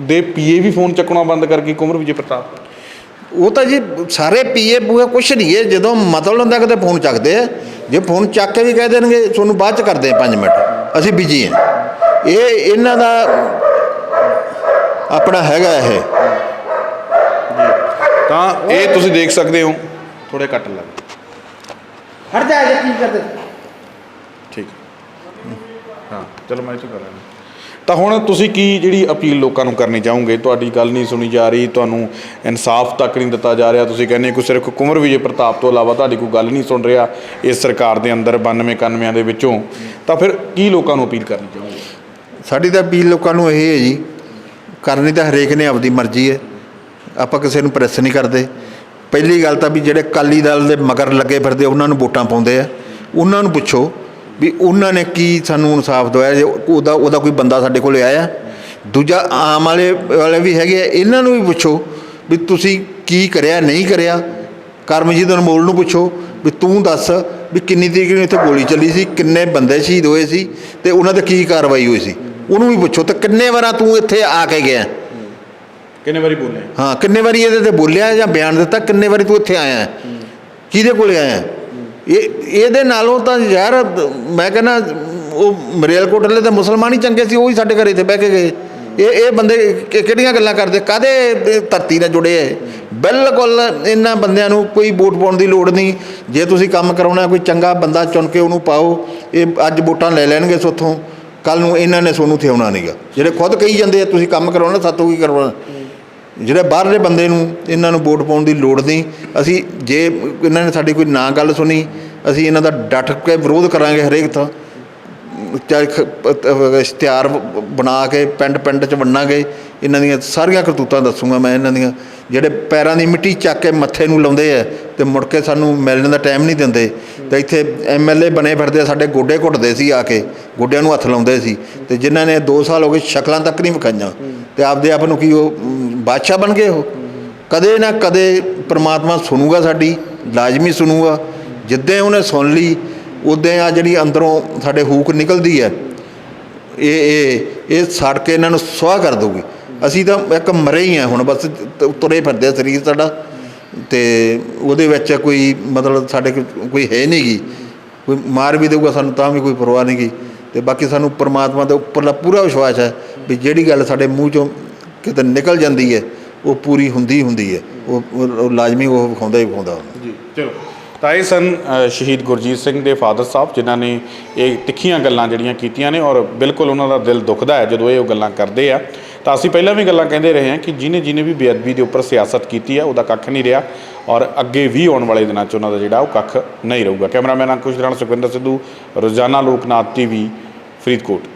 ਦੇ ਪੀਏ ਵੀ ਫੋਨ ਚੱਕਣਾ ਬੰਦ ਕਰ ਗਏ, ਕੁਮਰ ਵਿਜੇ ਪ੍ਰਤਾਪ। ਉਹ ਤਾਂ ਜੀ ਸਾਰੇ ਪੀਏ ਪੂਏ ਕੁਛ ਨਹੀਂ ਹੈ, ਜਦੋਂ ਮਤਲਬ ਹੁੰਦਾ ਕਿਤੇ ਫੋਨ ਚੱਕਦੇ ਆ, ਜੇ ਫੋਨ ਚੱਕ ਕੇ ਵੀ ਕਹਿ ਦੇਣਗੇ, ਤੁਹਾਨੂੰ ਬਾਅਦ ਚ ਕਰਦੇ ਆ 5 ਮਿੰਟ, ਅਸੀਂ ਬਿਜ਼ੀ ਹਾਂ। ਇਹ ਇਹਨਾਂ ਦਾ ਆਪਣਾ ਹੈਗਾ ਇਹ। ਤਾਂ ਇਹ ਤੁਸੀਂ ਦੇਖ ਸਕਦੇ ਹੋ। ਥੋੜੇ ਕੱਟ ਲੱਗ। ਹਟ ਜਾ ਕੀ ਕਰਦੇ? ਠੀਕ। ਹਾਂ ਚਲੋ ਮੈਂ ਇਹ ਤੋਂ ਕਰਾਂਗਾ। ਤਾਂ ਹੁਣ ਤੁਸੀਂ ਕੀ ਜਿਹੜੀ ਅਪੀਲ ਲੋਕਾਂ ਨੂੰ ਕਰਨੀ ਚਾਹੋਗੇ? ਤੁਹਾਡੀ ਗੱਲ ਨਹੀਂ ਸੁਣੀ ਜਾ ਰਹੀ ਤੁਹਾਨੂੰ ਇਨਸਾਫ ਤੱਕ ਨਹੀਂ ਦਿੱਤਾ ਜਾ ਰਿਹਾ। ਤੁਸੀਂ ਕਹਿੰਦੇ ਕੋਈ ਸਿਰਫ ਕੁਮਰ ਵਿਜੇ ਪ੍ਰਤਾਪ ਤੋਂ ਇਲਾਵਾ ਤੁਹਾਡੀ ਕੋਈ ਗੱਲ ਨਹੀਂ ਸੁਣ ਰਿਹਾ ਇਸ ਸਰਕਾਰ ਦੇ ਅੰਦਰ 92 91 ਦੇ ਵਿੱਚੋਂ। ਤਾਂ ਫਿਰ ਕੀ ਲੋਕਾਂ ਨੂੰ ਅਪੀਲ ਕਰਨੀ ਚਾਹੋਗੇ? ਸਾਡੀ ਤਾਂ ਅਪੀਲ ਲੋਕਾਂ ਨੂੰ ਇਹ ਹੈ ਜੀ ਕਰਨੀ ਤਾਂ ਹਰੇਕ ਨੇ ਆਪਦੀ ਮਰਜ਼ੀ ਹੈ। ਆਪਾਂ ਕਿਸੇ ਨੂੰ ਪ੍ਰੈਸ ਨਹੀਂ ਕਰਦੇ। ਪਹਿਲੀ ਗੱਲ ਤਾਂ ਵੀ ਜਿਹੜੇ ਕਾਲੀ ਦਲ ਦੇ ਮਗਰ ਲੱਗੇ ਫਿਰਦੇ, ਉਹਨਾਂ ਨੂੰ ਵੋਟਾਂ ਪਾਉਂਦੇ ਆ। ਉਹਨਾਂ ਨੂੰ ਪੁੱਛੋ ਵੀ ਉਹਨਾਂ ਨੇ ਕੀ ਸਾਨੂੰ ਇਨਸਾਫ ਦਵਾਇਆ, ਜੇ ਉਹਦਾ ਉਹਦਾ ਕੋਈ ਬੰਦਾ ਸਾਡੇ ਕੋਲ ਆਇਆ। ਦੂਜਾ ਆਮ ਵਾਲੇ ਵਾਲੇ ਵੀ ਹੈਗੇ ਆ, ਇਹਨਾਂ ਨੂੰ ਵੀ ਪੁੱਛੋ ਵੀ ਤੁਸੀਂ ਕੀ ਕਰਿਆ, ਨਹੀਂ ਕਰਿਆ। ਕਰਮਜੀਤ ਅਨਮੋਲ ਨੂੰ ਪੁੱਛੋ ਵੀ ਤੂੰ ਦੱਸ ਵੀ ਕਿੰਨੀ ਤਰੀਕ ਨੂੰ ਇੱਥੇ ਗੋਲੀ ਚੱਲੀ ਸੀ, ਕਿੰਨੇ ਬੰਦੇ ਸ਼ਹੀਦ ਹੋਏ ਸੀ ਤੇ ਉਹਨਾਂ ਤੇ ਕੀ ਕਾਰਵਾਈ ਹੋਈ ਸੀ। ਉਹਨੂੰ ਵੀ ਪੁੱਛੋ ਤੇ ਕਿੰਨੇ ਵਾਰਾਂ ਤੂੰ ਇੱਥੇ ਆ ਕੇ ਗਿਆ? ਕਿੰਨੇ ਵਾਰੀ ਬੋਲੇ ਹਾਂ ਕਿੰਨੇ ਵਾਰੀ ਇਹਦੇ ਤੇ ਬੋਲਿਆ ਜਾਂ ਬਿਆਨ ਦਿੱਤਾ ਕਿੰਨੇ ਵਾਰੀ ਤੂੰ ਇੱਥੇ ਆਇਆ? ਕਿਹਦੇ ਕੋਲੇ ਆਇਆ? ਇਹ ਇਹਦੇ ਨਾਲੋਂ ਤਾਂ ਯਾਰ ਮੈਂ ਕਹਿੰਦਾ ਉਹ ਮਰੇਲਕੋਟਲੇ ਦੇ ਮੁਸਲਮਾਨ ਹੀ ਚੰਗੇ ਸੀ ਉਹ ਹੀ ਸਾਡੇ ਘਰੇ ਇੱਥੇ ਬਹਿ ਕੇ ਗਏ। ਇਹ ਇਹ ਬੰਦੇ ਕਿਹੜੀਆਂ ਗੱਲਾਂ ਕਰਦੇ? ਕਾਦੇ ਧਰਤੀ ਨਾਲ ਜੁੜੇ ਐ ਬਿਲਕੁਲ ਇਹਨਾਂ ਬੰਦਿਆਂ ਨੂੰ ਕੋਈ ਵੋਟ ਪਾਉਣ ਦੀ ਲੋੜ ਨਹੀਂ। ਜੇ ਤੁਸੀਂ ਕੰਮ ਕਰਾਉਣਾ ਕੋਈ ਚੰਗਾ ਬੰਦਾ ਚੁਣ ਕੇ ਉਹਨੂੰ ਪਾਓ ਇਹ ਅੱਜ ਵੋਟਾਂ ਲੈ ਲੈਣਗੇ ਸੋਥੋਂ। ਕੱਲ ਨੂੰ ਇਹਨਾਂ ਨੇ ਸੋਨੂੰ ਥਿਆਉਣਾ ਨਹੀਂਗਾ ਜਿਹੜੇ ਖੁਦ ਕਹੀ ਜਾਂਦੇ ਆ, ਤੁਸੀਂ ਕੰਮ ਕਰਾਉਣਾ ਸਾਤੋਂ ਕੀ ਕਰਵਾਉਣਾ? ਜਿਹੜੇ ਬਾਹਰਲੇ ਬੰਦੇ ਨੂੰ ਇਹਨਾਂ ਨੂੰ ਵੋਟ ਪਾਉਣ ਦੀ ਲੋੜ ਨਹੀਂ, ਅਸੀਂ ਜੇ ਇਹਨਾਂ ਨੇ ਸਾਡੀ ਕੋਈ ਨਾ ਗੱਲ ਸੁਣੀ, ਅਸੀਂ ਇਹਨਾਂ ਦਾ ਡਟ ਕੇ ਵਿਰੋਧ ਕਰਾਂਗੇ ਹਰੇਕ ਥਾਂ। ਚਾਹੇ ਇਸ਼ਤਿਹਾਰ ਬਣਾ ਕੇ ਪਿੰਡ ਪਿੰਡ ਚ ਵੰਡਾਂਗੇ ਇਹਨਾਂ ਦੀਆਂ ਸਾਰੀਆਂ ਕਰਤੂਤਾਂ ਦੱਸੂਗਾ ਮੈਂ ਇਹਨਾਂ ਦੀਆਂ। ਜਿਹੜੇ ਪੈਰਾਂ ਦੀ ਮਿੱਟੀ ਚੱਕ ਕੇ ਮੱਥੇ ਨੂੰ ਲਾਉਂਦੇ ਆ ਤੇ ਮੁੜ ਕੇ ਸਾਨੂੰ ਮਿਲਣ ਦਾ ਟਾਈਮ ਨਹੀਂ ਦਿੰਦੇ। ਤੇ ਇੱਥੇ ਐਮਐਲਏ ਬਣੇ ਫਿਰਦੇ ਸਾਡੇ ਗੋਡੇ ਘੁੱਟਦੇ ਸੀ ਆ ਕੇ, ਗੋਡਿਆਂ ਨੂੰ ਹੱਥ ਲਾਉਂਦੇ ਸੀ। ਤੇ ਜਿਨ੍ਹਾਂ ਨੇ 2 ਸਾਲ ਹੋ ਗਏ ਸ਼ਕਲਾਂ ਤੱਕ ਨਹੀਂ ਵਿਖਾਈਆਂ। ਤੇ ਆਪਦੇ ਆਪ ਨੂੰ ਕੀ ਉਹ ਬਾਦਸ਼ਾਹ ਬਣ ਗਏ ਉਹ। ਕਦੇ ਨਾ ਕਦੇ ਪ੍ਰਮਾਤਮਾ ਸੁਣੂਗਾ ਸਾਡੀ, ਲਾਜ਼ਮੀ ਸੁਣੂਗਾ। ਜਿੱਦਾਂ ਉਹਨੇ ਸੁਣ ਲਈ, ਉਦੋਂ ਆ ਜਿਹੜੀ ਅੰਦਰੋਂ ਸਾਡੇ ਹੂਕ ਨਿਕਲਦੀ ਹੈ, ਇਹ ਇਹ ਇਹ ਸੜ ਕੇ ਇਹਨਾਂ ਨੂੰ ਸੁਆਹ ਕਰ ਦਊਗੀ। ਅਸੀਂ ਤਾਂ ਇੱਕ ਮਰੇ ਹੀ ਆ ਹੁਣ, ਬਸ ਤੁਰੇ ਫਿਰਦੇ ਆ ਸਰੀਰ ਸਾਡਾ। ਤੇ ਉਹਦੇ ਵਿੱਚ ਕੋਈ ਮਤਲਬ ਸਾਡੇ ਕੋ- ਕੋਈ ਹੈ ਨਹੀਂ ਗੀ। ਕੋਈ ਮਾਰ ਵੀ ਦੇਊਗਾ ਸਾਨੂੰ ਤਾਂ ਵੀ ਕੋਈ ਪਰਵਾਹ ਨਹੀਂ ਗੀ। ਤੇ ਬਾਕੀ ਸਾਨੂੰ ਪਰਮਾਤਮਾ ਦੇ ਉੱਪਰਲਾ ਪੂਰਾ ਵਿਸ਼ਵਾਸ ਹੈ ਵੀ ਜਿਹੜੀ ਗੱਲ ਸਾਡੇ ਮੂੰਹ ਚੋਂ ਕਿਤੇ ਨਿਕਲ ਜਾਂਦੀ ਹੈ, ਉਹ ਪੂਰੀ ਹੁੰਦੀ ਹੀ ਹੁੰਦੀ ਹੈ। ਉਹ ਲਾਜ਼ਮੀ ਉਹ ਵਿਖਾਉਂਦਾ ਹੀ ਵਿਖਾਉਂਦਾ ਜੀ, ਚਲੋ। ਤਾਂ ਇਹ ਸਨ ਸ਼ਹੀਦ ਗੁਰਜੀਤ ਸਿੰਘ ਦੇ ਫਾਦਰ ਸਾਹਿਬ, ਜਿਨ੍ਹਾਂ ਨੇ ਇਹ ਤਿੱਖੀਆਂ ਗੱਲਾਂ ਜਿਹੜੀਆਂ ਕੀਤੀਆਂ ਨੇ ਔਰ ਬਿਲਕੁਲ ਉਹਨਾਂ ਦਾ ਦਿਲ ਦੁਖਦਾ ਹੈ ਜਦੋਂ ਇਹ ਉਹ ਗੱਲਾਂ ਕਰਦੇ ਆ। ਤਾਂ ਅਸੀਂ ਪਹਿਲਾਂ ਵੀ ਗੱਲਾਂ ਕਹਿੰਦੇ ਰਹੇ ਹਾਂ ਕਿ ਜਿਹਨੇ ਜਿਹਨੇ ਵੀ ਬੇਅਦਬੀ ਦੇ ਉੱਪਰ ਸਿਆਸਤ ਕੀਤੀ ਹੈ ਉਹਦਾ ਕੱਖ ਨਹੀਂ ਰਿਹਾ ਔਰ ਅੱਗੇ ਵੀ ਆਉਣ ਵਾਲੇ ਦਿਨਾਂ 'ਚ ਉਹਨਾਂ ਦਾ ਜਿਹੜਾ ਉਹ ਕੱਖ ਨਹੀਂ ਰਹੂਗਾ। ਕੈਮਰਾਮੈਨ ਅੰਕੁਸ਼ ਰਾਣਾ, ਸੁਖਵਿੰਦਰ ਸਿੱਧੂ, ਰੋਜ਼ਾਨਾ ਲੋਕਨਾਥ ਟੀਵੀ, ਫਰੀਦਕੋਟ।